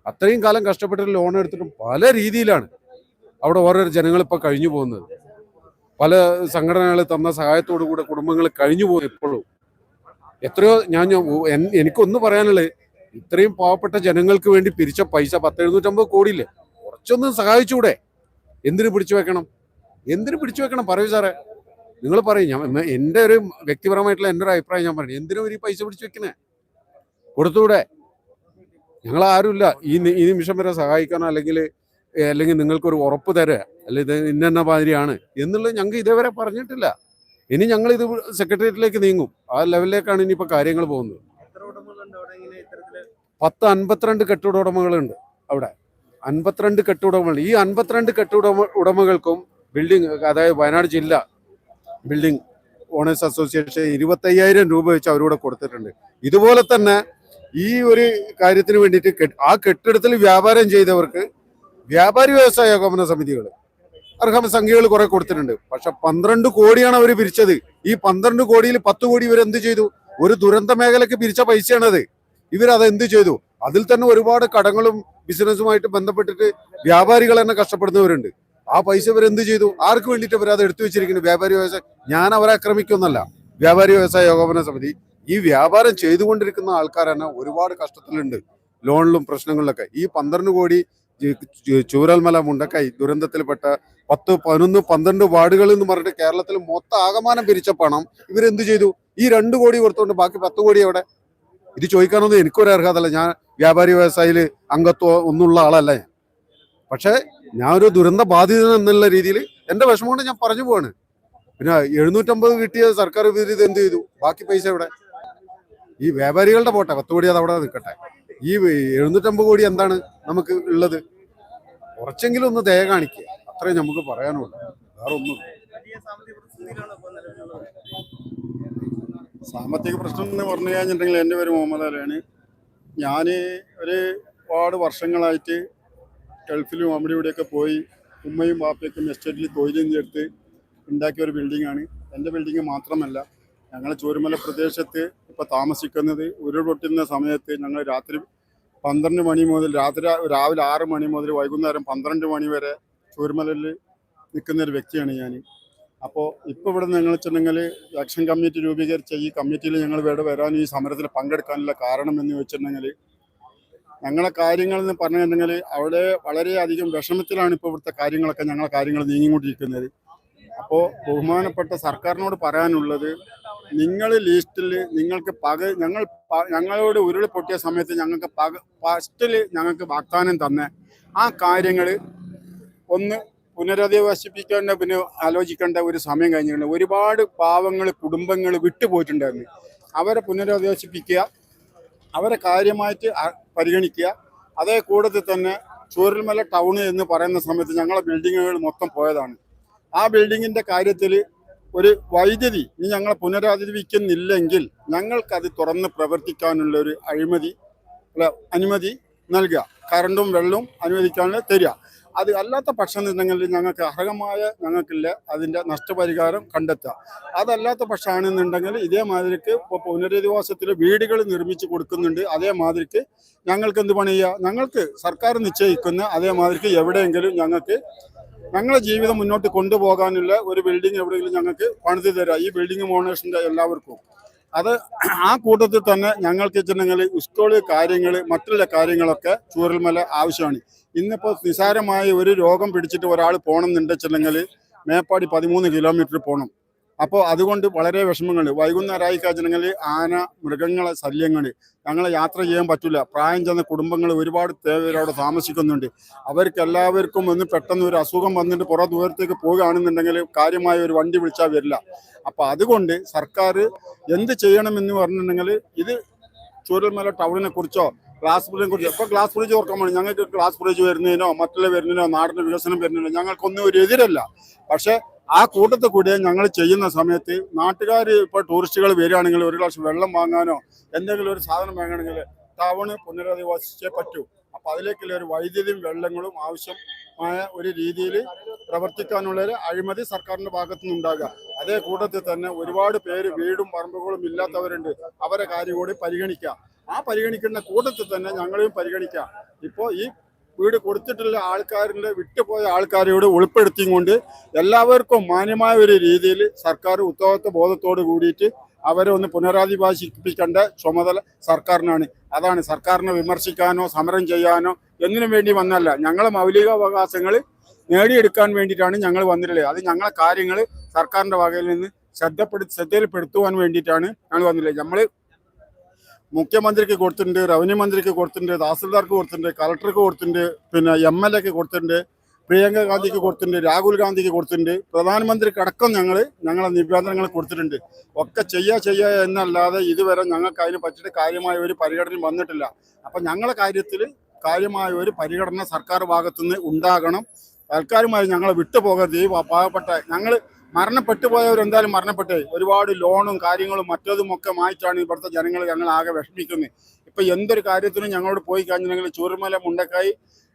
അത്രയും കാലം കഷ്ടപ്പെട്ടൊരു ലോൺ എടുത്തിട്ടും പല രീതിയിലാണ് അവിടെ ഓരോ ജനങ്ങൾ ഇപ്പൊ കഴിഞ്ഞു പോകുന്നത്. പല സംഘടനകൾ തന്ന സഹായത്തോടു കൂടെ കുടുംബങ്ങൾ കഴിഞ്ഞു പോകും ഇപ്പോഴും. എത്രയോ ഞാൻ എനിക്കൊന്ന് പറയാനുള്ളത് ഇത്രയും പാവപ്പെട്ട ജനങ്ങൾക്ക് വേണ്ടി പിരിച്ച പൈസ പത്ത് എഴുന്നൂറ്റമ്പത് കോടിയില്ലേ? കുറച്ചൊന്ന് സഹായിച്ചുകൂടെ എന്തിനു പിടിച്ചു വെക്കണം? എന്തിനു പിടിച്ചു വെക്കണം? പറയൂ സാറേ. നിങ്ങൾ പറയും. ഞാൻ എന്റെ ഒരു വ്യക്തിപരമായിട്ടുള്ള എന്റെ ഒരു അഭിപ്രായം ഞാൻ പറഞ്ഞു എന്തിനും ഒരു പൈസ പിടിച്ചു വെക്കണേ കൊടുത്തൂടെ? ഞങ്ങൾ ആരുമില്ല ഈ ഈ നിമിഷം വരെ സഹായിക്കാനോ അല്ലെങ്കിൽ അല്ലെങ്കിൽ നിങ്ങൾക്കൊരു ഉറപ്പ് തരുക അല്ലെങ്കിൽ ഇത് ഇന്ന മാതിരിയാണ് എന്നുള്ളത് ഞങ്ങൾക്ക് ഇതേവരെ പറഞ്ഞിട്ടില്ല. ഇനി ഞങ്ങൾ ഇത് സെക്രട്ടേറിയറ്റിലേക്ക് നീങ്ങും. ആ ലെവലിലേക്കാണ് ഇനിയിപ്പോൾ കാര്യങ്ങൾ പോകുന്നത്. പത്ത് അൻപത്തിരണ്ട് കെട്ടിട ഉടമകളുണ്ട് അവിടെ. അൻപത്തിരണ്ട് കെട്ടിട ഉടമകൾ ഈ അൻപത്തിരണ്ട് കെട്ടിട ഉടമകൾക്കും ബിൽഡിംഗ് അതായത് വയനാട് ജില്ല ബിൽഡിംഗ് ഓണേഴ്സ് അസോസിയേഷൻ ഇരുപത്തയ്യായിരം രൂപ വെച്ച് അവരോട് കൊടുത്തിട്ടുണ്ട്. ഇതുപോലെ തന്നെ ഈ ഒരു കാര്യത്തിന് വേണ്ടിയിട്ട് ആ കെട്ടിടത്തിൽ വ്യാപാരം ചെയ്തവർക്ക് വ്യാപാരി വ്യവസായ ഏകോപന സമിതികൾ അർഹമ സംഖ്യകൾ കുറെ കൊടുത്തിട്ടുണ്ട്. പക്ഷെ പന്ത്രണ്ട് കോടിയാണ് അവർ പിരിച്ചത്. ഈ പന്ത്രണ്ട് കോടിയിൽ പത്ത് കോടി ഇവർ എന്ത് ചെയ്തു? ഒരു ദുരന്ത മേഖലയ്ക്ക് പിരിച്ച പൈസയാണത്. ഇവരത് എന്ത് ചെയ്തു? അതിൽ തന്നെ ഒരുപാട് കടങ്ങളും ബിസിനസ്സുമായിട്ട് ബന്ധപ്പെട്ടിട്ട് വ്യാപാരികൾ തന്നെ കഷ്ടപ്പെടുന്നവരുണ്ട്. ആ പൈസ ഇവർ എന്ത് ചെയ്തു? ആർക്ക് വേണ്ടിയിട്ട് ഇവർ അത് എടുത്തു വെച്ചിരിക്കുന്നു? വ്യാപാരി വ്യവസായ ഞാൻ അവരെ ആക്രമിക്കുന്നല്ല വ്യാപാരി വ്യവസായ ഏകോപന സമിതി ഈ വ്യാപാരം ചെയ്തുകൊണ്ടിരിക്കുന്ന ആൾക്കാർ തന്നെ ഒരുപാട് കഷ്ടത്തിലുണ്ട്. ലോണിലും പ്രശ്നങ്ങളിലൊക്കെ. ഈ പന്ത്രണ്ട് കോടി ചൂരൽമല മുണ്ടക്കൈ ദുരന്തത്തിൽപ്പെട്ട പത്ത് പതിനൊന്ന് പന്ത്രണ്ട് വാർഡുകൾ എന്ന് പറഞ്ഞിട്ട് കേരളത്തിൽ മൊത്തം ആകമാനം പിരിച്ച പണം ഇവരെന്ത് ചെയ്തു? ഈ രണ്ട് കോടി കൊടുത്തോണ്ട് ബാക്കി പത്ത് കോടി എവിടെ? ഇത് ചോദിക്കാനൊന്നും എനിക്കൊരു അർഹതല്ല. ഞാൻ വ്യാപാരി വ്യവസായിയിൽ അംഗത്വം ഒന്നുള്ള ആളല്ല ഞാൻ. പക്ഷേ ഞാൻ ഒരു ദുരന്ത ബാധിതൻ എന്നുള്ള രീതിയിൽ എന്റെ വിഷമം കൊണ്ട് ഞാൻ പറഞ്ഞു പോവാണ്. പിന്നെ എഴുന്നൂറ്റമ്പത് കിട്ടിയ സർക്കാർ വിരുദ്ധ എന്ത് ചെയ്തു? ബാക്കി പൈസ എവിടെ? ഈ വ്യാപാരികളുടെ പോട്ടെ പത്ത് കോടി അത് അവിടെ നിൽക്കട്ടെ. ഈ എഴുന്നൂറ്റമ്പത് കോടി എന്താണ് നമുക്ക് ഉള്ളത്? കുറച്ചെങ്കിലും ഒന്ന് ദയ കാണിക്കുക അത്രേ നമുക്ക് പറയാനുള്ളൂ. വേറെ ഒന്നും സാമ്പത്തിക പ്രശ്നം എന്ന് പറഞ്ഞു കഴിഞ്ഞിട്ടുണ്ടെങ്കിൽ എന്റെ പേര് മുഹമ്മദ് അലിയാണ്. ഞാൻ ഒരു ഒരുപാട് വർഷങ്ങളായിട്ട് ഗൾഫിലും അവിടെ ഇവിടെയൊക്കെ പോയി ഉമ്മയും ബാപ്പയൊക്കെ എസ്റ്റേറ്റിൽ തൊഴിലും ചേർത്ത് ഉണ്ടാക്കിയ ഒരു ബിൽഡിങ്ങാണ് എന്റെ ബിൽഡിങ് മാത്രമല്ല ഞങ്ങൾ ചൂരുമല പ്രദേശത്ത് ഇപ്പോൾ താമസിക്കുന്നത് ഉരുൾപൊട്ടുന്ന സമയത്ത് ഞങ്ങൾ രാത്രി പന്ത്രണ്ട് മണി മുതൽ രാത്രി രാവിലെ ആറ് മണി മുതൽ വൈകുന്നേരം പന്ത്രണ്ട് മണി വരെ ചൂരുമലയിൽ നിൽക്കുന്ന ഒരു വ്യക്തിയാണ് ഞാൻ അപ്പോൾ ഇപ്പോൾ ഇവിടെ നിങ്ങൾ വെച്ചിട്ടുണ്ടെങ്കിൽ ആക്ഷൻ കമ്മിറ്റി രൂപീകരിച്ച ഈ കമ്മിറ്റിയിൽ ഞങ്ങൾ ഇവിടെ വരാൻ ഈ സമരത്തിൽ പങ്കെടുക്കാനുള്ള കാരണം എന്ന് വെച്ചിട്ടുണ്ടെങ്കിൽ ഞങ്ങളെ കാര്യങ്ങൾ എന്ന് പറഞ്ഞിട്ടുണ്ടെങ്കിൽ അവിടെ വളരെയധികം വിഷമത്തിലാണ് ഇപ്പോൾ ഇവിടുത്തെ കാര്യങ്ങളൊക്കെ ഞങ്ങളെ കാര്യങ്ങൾ നീങ്ങിക്കൊണ്ടിരിക്കുന്നത്. അപ്പോൾ ബഹുമാനപ്പെട്ട സർക്കാരിനോട് പറയാനുള്ളത് നിങ്ങൾ ലിസ്റ്റിൽ നിങ്ങൾക്ക് പക ഞങ്ങൾ ഞങ്ങളോട് ഉരുളി പൊട്ടിയ സമയത്ത് ഞങ്ങൾക്ക് പക ഫസ്റ്റിൽ ഞങ്ങൾക്ക് വാഗ്ദാനം തന്ന ആ കാര്യങ്ങൾ ഒന്ന് പുനരധിവസിപ്പിക്കേണ്ട പിന്നെ ആലോചിക്കേണ്ട ഒരു സമയം കഴിഞ്ഞിട്ടുണ്ട് ഒരുപാട് പാവങ്ങൾ കുടുംബങ്ങൾ വിട്ടുപോയിട്ടുണ്ടായിരുന്നു. അവരെ പുനരധിവസിപ്പിക്കുക അവരെ കാര്യമായിട്ട് പരിഗണിക്കുക. അതേ കൂടത്തിൽ തന്നെ ചൂരൽമല ടൗൺ എന്ന് പറയുന്ന സമയത്ത് ഞങ്ങളെ ബിൽഡിങ്ങുകൾ മൊത്തം പോയതാണ്. ആ ബിൽഡിങ്ങിന്റെ കാര്യത്തിൽ ഒരു വൈദ്യുതി ഇനി ഞങ്ങളെ പുനരാധിപിക്കുന്നില്ലെങ്കിൽ ഞങ്ങൾക്കത് തുറന്ന് പ്രവർത്തിക്കാനുള്ള ഒരു അഴിമതി അല്ല അനുമതി നൽകുക. കറണ്ടും വെള്ളവും അനുവദിക്കാനുള്ള തരിക. അത് അല്ലാത്ത പക്ഷം എന്നുണ്ടെങ്കിൽ ഞങ്ങൾക്ക് അർഹമായ ഞങ്ങൾക്കില്ല അതിന്റെ നഷ്ടപരിഹാരം കണ്ടെത്തുക. അതല്ലാത്ത പക്ഷമാണെന്നുണ്ടെങ്കിൽ ഇതേമാതിരിക്ക് ഇപ്പോൾ പുനരധിവാസത്തിൽ വീടുകൾ നിർമ്മിച്ച് കൊടുക്കുന്നുണ്ട്. അതേമാതിരിക്ക് ഞങ്ങൾക്ക് എന്ത് പണി ചെയ്യുക ഞങ്ങൾക്ക് സർക്കാർ നിശ്ചയിക്കുന്ന അതേമാതിരിക്ക് എവിടെയെങ്കിലും ഞങ്ങൾക്ക് ഞങ്ങളെ ജീവിതം മുന്നോട്ട് കൊണ്ടുപോകാനുള്ള ഒരു ബിൽഡിംഗ് എവിടെയെങ്കിലും ഞങ്ങൾക്ക് പണിത് തരാം. ഈ ബിൽഡിംഗ് ഓണേഴ്സിന്റെ എല്ലാവർക്കും. അത് ആ കൂട്ടത്തിൽ തന്നെ ഞങ്ങൾക്ക് വെച്ചിട്ടുണ്ടെങ്കിൽ സ്കൂൾ കാര്യങ്ങൾ മറ്റുള്ള കാര്യങ്ങളൊക്കെ ചൂരൽമല ആവശ്യമാണ്. ഇന്നിപ്പോൾ നിസാരമായ ഒരു രോഗം പിടിച്ചിട്ട് ഒരാൾ പോകണം എന്നുണ്ടെച്ചിട്ടുണ്ടെങ്കിൽ മേപ്പാടി പതിമൂന്ന് കിലോമീറ്റർ പോകണം അപ്പോൾ അതുകൊണ്ട് വളരെ വിഷമങ്ങളുണ്ട് വൈകുന്നേരമായി കഴിഞ്ഞാൽ ആന മൃഗങ്ങളെ ശല്യങ്ങൾ. ഞങ്ങളെ യാത്ര ചെയ്യാൻ പറ്റില്ല. പ്രായം ചെന്ന കുടുംബങ്ങൾ ഒരുപാട് അവിടെ താമസിക്കുന്നുണ്ട്. അവർക്ക് എല്ലാവർക്കും ഒന്ന് പെട്ടെന്ന് ഒരു അസുഖം വന്നിട്ട് പുറ ദൂരത്തേക്ക് പോകുകയാണെന്നുണ്ടെങ്കിൽ കാര്യമായ ഒരു വണ്ടി വിളിച്ചാൽ വരില്ല. അപ്പോൾ അതുകൊണ്ട് സർക്കാർ എന്ത് ചെയ്യണമെന്ന് പറഞ്ഞിട്ടുണ്ടെങ്കിൽ ഇത് ചൂരൽമല ടൗണിനെ കുറിച്ചോ ഗ്ലാസ് ബ്രിഡ്ജിനെ കുറിച്ചോ ഇപ്പോൾ ഗ്ലാസ് ബ്രിഡ്ജ് ഓർക്കാൻ വേണ്ടി ഞങ്ങൾക്ക് ഗ്ലാസ് ബ്രിഡ്ജ് വരുന്നതിനോ മറ്റുള്ള വരുന്നതിനോ നാടിന്റെ വികസനം വരുന്നതിനോ ഞങ്ങൾക്കൊന്നും ഒരു എതിരല്ല. പക്ഷേ ആ കൂട്ടത്തിൽ കൂടി ഞങ്ങൾ ചെയ്യുന്ന സമയത്ത് നാട്ടുകാർ ഇപ്പോൾ ടൂറിസ്റ്റുകൾ വരികയാണെങ്കിൽ ഒരു ഗ്ലാസ് വെള്ളം വാങ്ങാനോ എന്തെങ്കിലും ഒരു സാധനം വാങ്ങണമെങ്കിൽ ടൗണ് പുനരധിവാസിച്ചേ പറ്റൂ. അപ്പൊ അതിലേക്കുള്ള ഒരു വൈദ്യുതിയും വെള്ളങ്ങളും ആവശ്യമായ ഒരു രീതിയിൽ പ്രവർത്തിക്കാനുള്ള ഒരു അഴിമതി സർക്കാരിന്റെ ഭാഗത്തു നിന്നുണ്ടാകുക. അതേ കൂട്ടത്തിൽ തന്നെ ഒരുപാട് പേര് വീടും പറമ്പുകളും ഇല്ലാത്തവരുണ്ട്. അവരെ കാര്യം കൂടി പരിഗണിക്കുക. ആ പരിഗണിക്കുന്ന കൂട്ടത്തിൽ തന്നെ ഞങ്ങളെയും പരിഗണിക്കുക. ഇപ്പോൾ ഈ വീട് കൊടുത്തിട്ടുള്ള ആൾക്കാരിന്റെ വിട്ടുപോയ ആൾക്കാരോട് ഉൾപ്പെടുത്തിയും കൊണ്ട് എല്ലാവർക്കും മാന്യമായ ഒരു രീതിയിൽ സർക്കാർ ഉത്തരവാദിത്വ ബോധത്തോട് കൂടിയിട്ട് അവരെ ഒന്ന് പുനരധിവാസിപ്പിക്കേണ്ട ചുമതല സർക്കാരിനാണ്. അതാണ് സർക്കാരിനെ വിമർശിക്കാനോ സമരം ചെയ്യാനോ എന്തിനു വേണ്ടി വന്നല്ല ഞങ്ങളെ മൗലികാവകാശങ്ങൾ നേടിയെടുക്കാൻ വേണ്ടിയിട്ടാണ് ഞങ്ങൾ വന്നിട്ടുള്ളത്. അത് ഞങ്ങളെ കാര്യങ്ങൾ സർക്കാരിന്റെ വകയിൽ നിന്ന് ശ്രദ്ധപ്പെടു ശ്രദ്ധയിൽപ്പെടുത്തുവാൻ വേണ്ടിയിട്ടാണ് ഞങ്ങൾ വന്നിട്ടുള്ളത്. നമ്മൾ മുഖ്യമന്ത്രിക്ക് കൊടുത്തിട്ടുണ്ട് റവന്യൂ മന്ത്രിക്ക് കൊടുത്തിട്ടുണ്ട് തഹസിൽദാർക്ക് കൊടുത്തിട്ടുണ്ട് കളക്ടർക്ക് കൊടുത്തിട്ടുണ്ട് പിന്നെ എം എൽ എക്ക് കൊടുത്തിട്ടുണ്ട് പ്രിയങ്ക ഗാന്ധിക്ക് കൊടുത്തിട്ടുണ്ട് രാഹുൽ ഗാന്ധിക്ക് കൊടുത്തിട്ടുണ്ട്. പ്രധാനമന്ത്രിക്ക് അടക്കം ഞങ്ങൾ ഞങ്ങളെ നിവേദനങ്ങൾ കൊടുത്തിട്ടുണ്ട്. ഒക്കെ ചെയ്യുക ചെയ്യുക എന്നല്ലാതെ ഇതുവരെ ഞങ്ങൾക്ക് അതിനെ പറ്റിയിട്ട് കാര്യമായ ഒരു പരിഗണന വന്നിട്ടില്ല. അപ്പം ഞങ്ങളെ കാര്യത്തിൽ കാര്യമായ ഒരു പരിഗണന സർക്കാർ ഭാഗത്തുനിന്ന് ഉണ്ടാകണം. തൽക്കാലമായി ഞങ്ങളെ വിട്ടുപോകരുത്. ഈ പാവപ്പെട്ട ഞങ്ങൾ മരണപ്പെട്ടു പോയവരെന്തായാലും മരണപ്പെട്ടേ. ഒരുപാട് ലോണും കാര്യങ്ങളും മറ്റതും ഒക്കെ മായിട്ടാണ് ഇവിടുത്തെ ജനങ്ങൾ ഞങ്ങൾ ആകെ വിഷമിക്കുന്നത്. ഇപ്പൊ എന്തൊരു കാര്യത്തിനും ഞങ്ങളോട് പോയി കഴിഞ്ഞിട്ടുണ്ടെങ്കിൽ ചൂരമല മുണ്ടക്കായി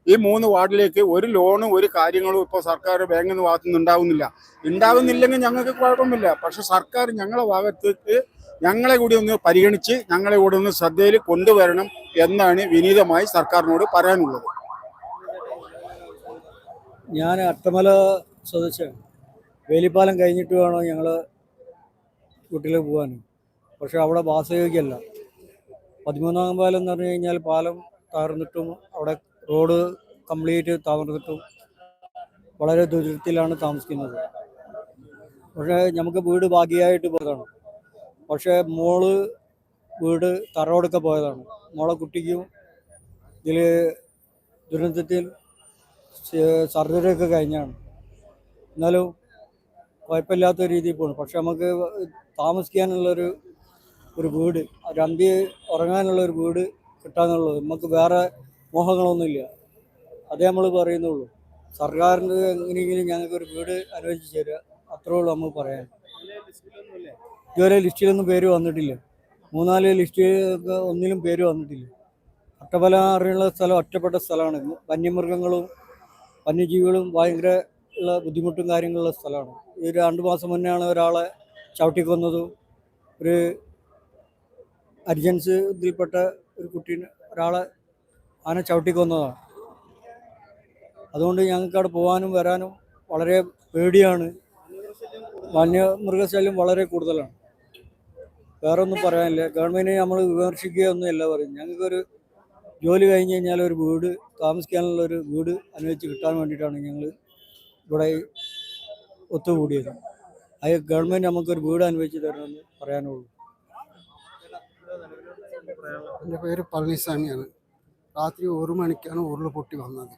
ഈ മൂന്ന് വാർഡിലേക്ക് ഒരു ലോണും ഒരു കാര്യങ്ങളും ഇപ്പോൾ സർക്കാർ ബാങ്കിൽ നിന്ന് ഭാഗത്തുനിന്ന് ഉണ്ടാവുന്നില്ല ഉണ്ടാവുന്നില്ലെങ്കിൽ ഞങ്ങൾക്ക് കുഴപ്പമില്ല പക്ഷെ സർക്കാർ ഞങ്ങളെ ഭാഗത്തേക്ക് ഞങ്ങളെ കൂടി ഒന്ന് പരിഗണിച്ച് ഞങ്ങളെ കൂടി ഒന്ന് ശ്രദ്ധയിൽ കൊണ്ടുവരണം എന്നാണ് വിനീതമായി സർക്കാരിനോട് പറയാനുള്ളത്. ഞാൻ അട്ടമല സ്വദേശിയാണ്. വേലിപ്പാലം കഴിഞ്ഞിട്ട് വേണം ഞങ്ങൾ വീട്ടിലേക്ക് പോകാൻ പക്ഷെ അവിടെ വാസയോഗ്യമല്ല പതിമൂന്നാം പാലം എന്ന് പറഞ്ഞു കഴിഞ്ഞാൽ പാലം തകർന്നിട്ടും അവിടെ റോഡ് കംപ്ലീറ്റ് തകർന്നിട്ടും വളരെ ദുരിതത്തിലാണ് താമസിക്കുന്നത്. പക്ഷേ നമുക്ക് വീട് ഭാഗ്യമായിട്ട് പോയതാണ്. പക്ഷേ മോൾ വീട് തറോടൊക്കെ പോയതാണ്. മോളെ കുട്ടിക്കും ഇതിൽ ദുരന്തത്തിൽ സർജറിയൊക്കെ കഴിഞ്ഞാണ്. എന്നാലും കുഴപ്പമില്ലാത്ത രീതിയിൽ പോകുന്നു. പക്ഷെ നമുക്ക് താമസിക്കാനുള്ളൊരു ഒരു വീട് അന്ത്യ ഉറങ്ങാനുള്ള ഒരു വീട് കിട്ടാന്നുള്ളത് നമുക്ക് വേറെ മോഹങ്ങളൊന്നുമില്ല. അതേ നമ്മൾ പറയുന്നുള്ളൂ. സർക്കാരിന് എങ്ങനെയെങ്കിലും ഞങ്ങൾക്കൊരു വീട് അനുവദിച്ച് തരിക അത്രേ ഉള്ളൂ നമുക്ക് പറയാൻ. ഇതുവരെ ലിസ്റ്റിലൊന്നും പേര് വന്നിട്ടില്ല. മൂന്നാൽ ലിസ്റ്റിൽ ഒന്നിലും പേര് വന്നിട്ടില്ല. അട്ടപ്പല അറിയുള്ള സ്ഥലം ഒറ്റപ്പെട്ട സ്ഥലമാണ്. വന്യമൃഗങ്ങളും വന്യജീവികളും ഭയങ്കര ഉള്ള ബുദ്ധിമുട്ടും കാര്യങ്ങളുള്ള സ്ഥലമാണ്. ഈ രണ്ട് മാസം മുന്നെയാണ് ഒരാളെ ചവിട്ടിക്കൊന്നതും ഒരു അർജൻസ് ഇതിൽപ്പെട്ട ഒരു കുട്ടീനെ ഒരാളെ ആന ചവിട്ടിക്കൊന്നതാണ് അതുകൊണ്ട് ഞങ്ങൾക്ക് അവിടെ പോകാനും വരാനും വളരെ പേടിയാണ്. വന്യമൃഗശല്യം വളരെ കൂടുതലാണ്. വേറെ ഒന്നും പറയാനില്ല. ഗവൺമെന്റിനെ നമ്മൾ വിമർശിക്കുകയൊന്നുമല്ല പറയും ഞങ്ങൾക്കൊരു ജോലി കഴിഞ്ഞ് കഴിഞ്ഞാൽ ഒരു വീട് താമസിക്കാനുള്ള ഒരു വീട് അനുവദിച്ച് കിട്ടാൻ വേണ്ടിയിട്ടാണ് ഞങ്ങൾ ഇവിടെ ഒത്തുകൂടിയത്. അത് ഗവൺമെന്റ് നമുക്കൊരു വീട് അനുവദിച്ച് തരണമെന്ന് പറയാനുള്ളൂ. എന്റെ പേര് പളനിസ്വാമിയാണ്. രാത്രി ഒരു മണിക്കാണ് ഉരുൾ പൊട്ടി വന്നത്.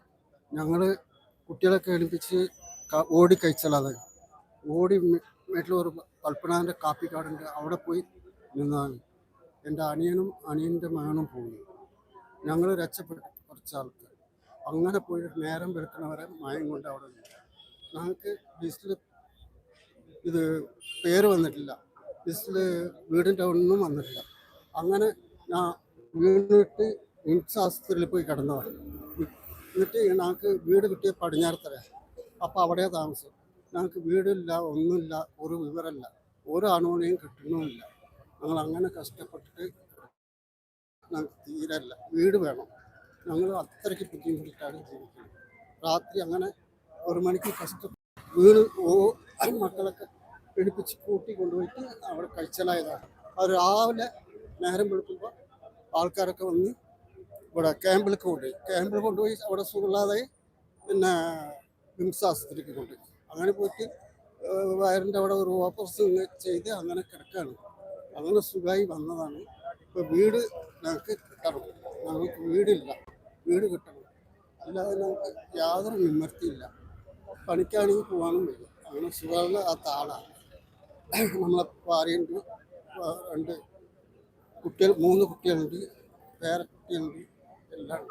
ഞങ്ങൾ കുട്ടികളൊക്കെ എണിപ്പിച്ച് ഓടി കഴിച്ചത് ഓടി വീട്ടിൽ ഒരു കൽപ്പനാന്റെ കാപ്പിക്കാടുണ്ട്. അവിടെ പോയി നിന്നാണ്. എന്റെ അനിയനും അനിയന്റെ മകനും പോയി. ഞങ്ങൾ രക്ഷപ്പെട്ടു കുറച്ച് ആൾക്കാർ അങ്ങനെ പോയി നേരം വെളുക്കണവരെ മയം കൊണ്ട് അവിടെ നിന്നു. ഞങ്ങൾക്ക് ലിസ്റ്റിൽ ഇത് പേര് വന്നിട്ടില്ല. ലിസ്റ്റിൽ വീടിന്റെ ഒന്നും വന്നിട്ടില്ല. അങ്ങനെ ഞാൻ വീണിട്ട് മിംസ് ആശുപത്രിയിൽ പോയി കിടന്നതാണ്. എന്നിട്ട് ഞങ്ങൾക്ക് വീട് കിട്ടിയ പടിഞ്ഞാറത്തറ അപ്പോൾ അവിടെ താമസം. ഞങ്ങൾക്ക് വീടില്ല ഒന്നുമില്ല ഒരു വിവരമില്ല. ഒരു അണുവിനെയും കിട്ടുന്നുമില്ല. ഞങ്ങൾ അങ്ങനെ കഷ്ടപ്പെട്ടിട്ട് ഞങ്ങൾക്ക് തീരല്ല വീട് വേണം. ഞങ്ങൾ അത്രയ്ക്ക് ബുദ്ധിമുട്ടിട്ടാണ് ജീവിക്കുന്നത്. രാത്രി അങ്ങനെ ഒരു മണിക്ക് കഷ്ട വീണ് മക്കളൊക്കെ പിടിപ്പിച്ച് കൂട്ടി കൊണ്ടുപോയിട്ട് അവിടെ കഴിച്ചലായതാണ്. അത് രാവിലെ നേരം വെളുക്കുമ്പോൾ ആൾക്കാരൊക്കെ വന്ന് ഇവിടെ ക്യാമ്പിലേക്ക് കൊണ്ടുപോയി. ക്യാമ്പിൽ കൊണ്ടുപോയി അവിടെ സുഖമില്ലാതെ പിന്നെ വിംസ് ആശുപത്രിക്ക് കൊണ്ടുപോയി. അങ്ങനെ പോയിട്ട് വയറിന്റെ അവിടെ ഒരു ഓപ്പറേഷൻ ചെയ്ത് അങ്ങനെ കിടക്കുകയാണ് അങ്ങനെ സുഖമായി വന്നതാണ്. ഇപ്പോൾ വീട് ഞങ്ങൾക്ക് കിട്ടണം. ഞങ്ങൾക്ക് വീടില്ല. വീട് കിട്ടണം. അല്ലാതെ ഞങ്ങൾക്ക് യാതൊരു നിമ്മർത്തിയില്ല പണിക്കാണെങ്കിൽ പോകാനും വയ്യ. അങ്ങനെ സുഖമുള്ള ആ താളാണ് നമ്മളെ വ- രണ്ട് കുട്ടികൾ മൂന്ന് കുട്ടികളുണ്ട്. വേറെ കുട്ടികളുണ്ട്. എല്ലാം.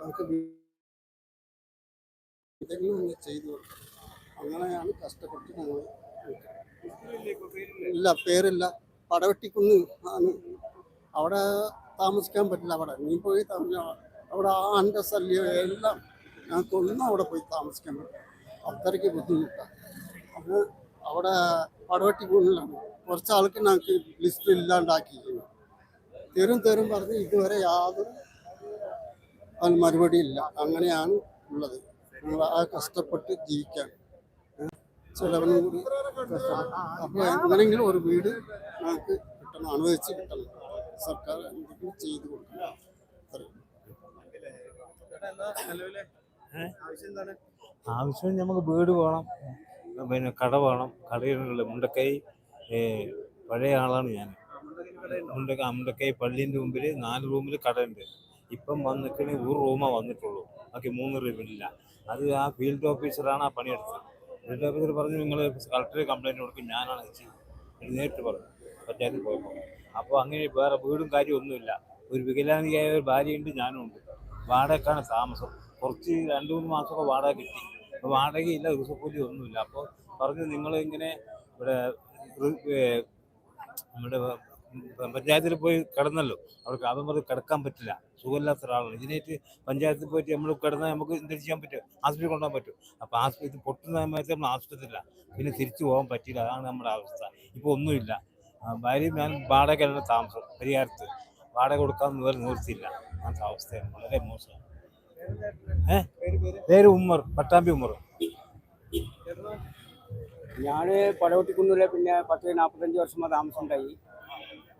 നമുക്ക് എന്തെങ്കിലും ഒന്ന് ചെയ്തു അങ്ങനെയാണ് കഷ്ടപ്പെട്ട് ഞങ്ങൾ ഇല്ല പേരില്ല. പടവെട്ടിക്കുന്ന് ആണ്. അവിടെ താമസിക്കാൻ പറ്റില്ല അവിടെ. നീ പോയി താമസിക്കാം അവിടെ. ആന്റെ ശല്യം എല്ലാം. ഞങ്ങൾക്കൊന്നും അവിടെ പോയി താമസിക്കാൻ പറ്റില്ല. അത്രയ്ക്ക് ബുദ്ധിമുട്ടാണ് അത് അവിടെ പടവട്ടി പടവെട്ടിക്കുന്നിലാണ് കുറച്ച് ആൾക്ക് ഞങ്ങൾക്ക് ലിസ്റ്റ് ഇല്ലാണ്ടാക്കിയിരിക്കുന്നു. തരും തരും പറഞ്ഞ് ഇതുവരെ യാതൊരു അതിന് മറുപടി ഇല്ല അങ്ങനെയാണ് ഉള്ളത്. ഞങ്ങൾ ആ കഷ്ടപ്പെട്ട് ജീവിക്കാൻ. ചിലവനും കൂടി അപ്പോൾ എങ്ങനെയെങ്കിലും ഒരു വീട് ഞങ്ങൾക്ക് കിട്ടണം അനുവദിച്ച് കിട്ടണം. സർക്കാർ എന്തെങ്കിലും ചെയ്തു കൊടുക്കണം. അത്രയും ആവശ്യം എന്താണ് ആവശ്യം നമുക്ക് വീട് വേണം. പിന്നെ കട വേണം. കടയിലുള്ള മുണ്ടക്കൈ പഴയ ആളാണ് ഞാൻ. മുണ്ടക്ക മുണ്ടക്കൈ പള്ളീന്റെ മുമ്പിൽ നാല് റൂമിൽ കട ഉണ്ട് ഇപ്പം വന്നിട്ട് ഒരു റൂമേ വന്നിട്ടുള്ളൂ. ബാക്കി മൂന്ന് റൂമില്ല അത് ആ ഫീൽഡ് ഓഫീസറാണ് ആ പണിയെടുത്തത്. ഫീൽഡ് ഓഫീസർ പറഞ്ഞു നിങ്ങൾ കളക്ടറെ കംപ്ലൈന്റ് കൊടുക്കും. ഞാനാണ് എന്ന് നേരിട്ട് പറഞ്ഞു പഞ്ചായത്തിൽ പോയപ്പോൾ അപ്പോൾ അങ്ങനെ വേറെ വീടും കാര്യമൊന്നുമില്ല. ഒരു വികലാംഗിയായ ഒരു ഭാര്യയുണ്ട് ഞാനും ഉണ്ട് വാടകക്കാണ് താമസം. കുറച്ച് രണ്ട് മൂന്ന് മാസമൊക്കെ വാടക കിട്ടി. അപ്പോൾ വാടകയില്ല ദിവസക്കൂലി ഒന്നുമില്ല അപ്പോൾ പറഞ്ഞു നിങ്ങൾ ഇങ്ങനെ ഇവിടെ നമ്മുടെ പഞ്ചായത്തിൽ പോയി കിടന്നല്ലോ. അവർക്ക് അതും പറഞ്ഞ് കിടക്കാൻ പറ്റില്ല. സുഖമില്ലാത്ത ഒരാളാണ്. ഇതിനായിട്ട് പഞ്ചായത്തിൽ പോയിട്ട് നമ്മൾ കിടന്നാൽ നമുക്ക് എന്തെങ്കിലും ചെയ്യാൻ പറ്റും? ആശുപത്രി കൊണ്ടുപോകാൻ പറ്റും. അപ്പോൾ ആശുപത്രി പൊട്ടുന്ന സമയത്ത് നമ്മൾ ആശുപത്രിയില്ല. പിന്നെ തിരിച്ചു പോകാൻ പറ്റില്ല അതാണ് നമ്മുടെ അവസ്ഥ. ഇപ്പോൾ ഒന്നുമില്ല. ഭാര്യയും ഞാൻ വാടകയിലാണ് താമസം. പരിഹാരത്ത് വാടക കൊടുക്കാൻ വേറെ നിവൃത്തിയില്ല. അങ്ങനത്തെ അവസ്ഥയാണ്. വളരെ മോശമാണ്. ഏ? പേര് ഉമ്മർ പട്ടാമ്പി ഉമ്മർ. ഞാൻ പടവട്ടിക്കുന്നില്ല പിന്നെ പത്ത് നാൽപ്പത്തഞ്ച് വർഷം താമസം ഉണ്ടായി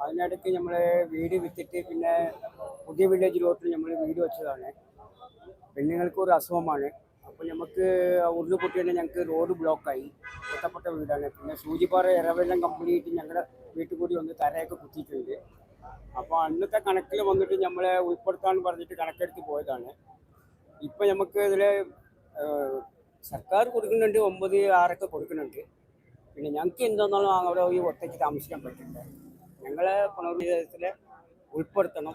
അതിനിടയ്ക്ക് നമ്മൾ വീട് വിറ്റിട്ട് പിന്നെ പുതിയ വില്ലേജ് റോട്ടിൽ നമ്മൾ വീട് വെച്ചതാണ്. പെണ്ണുങ്ങൾക്ക് ഒരു അസുഖമാണ്. അപ്പോൾ നമുക്ക് ഉരുൾ പൊട്ടിയിട്ട് ഞങ്ങൾക്ക് റോഡ് ബ്ലോക്കായി ഒറ്റപ്പെട്ട വീടാണ്. പിന്നെ സൂചിപ്പാറ ഇറവെല്ലാം കംപ്ലീറ്റ് ഞങ്ങളുടെ വീട്ടിൽ കൂടി ഒന്ന് തരയൊക്കെ കുത്തിയിട്ടുണ്ട്. അപ്പോൾ അന്നത്തെ കണക്കിൽ വന്നിട്ട് നമ്മളെ ഉൾപ്പെടുത്താൻ പറഞ്ഞിട്ട് കണക്കെടുത്ത് പോയതാണ്. ഇപ്പം നമുക്ക് ഇതിൽ സർക്കാർ കൊടുക്കുന്നുണ്ട് ഒമ്പത് ആറൊക്കെ കൊടുക്കുന്നുണ്ട്. പിന്നെ ഞങ്ങൾക്ക് എന്താണെന്നാലും അവിടെ ഈ ഒറ്റയ്ക്ക് താമസിക്കാൻ പറ്റില്ല. ഞങ്ങളെ പുനർവിചാരത്തിലെ ഉൾപ്പെടുത്തണം.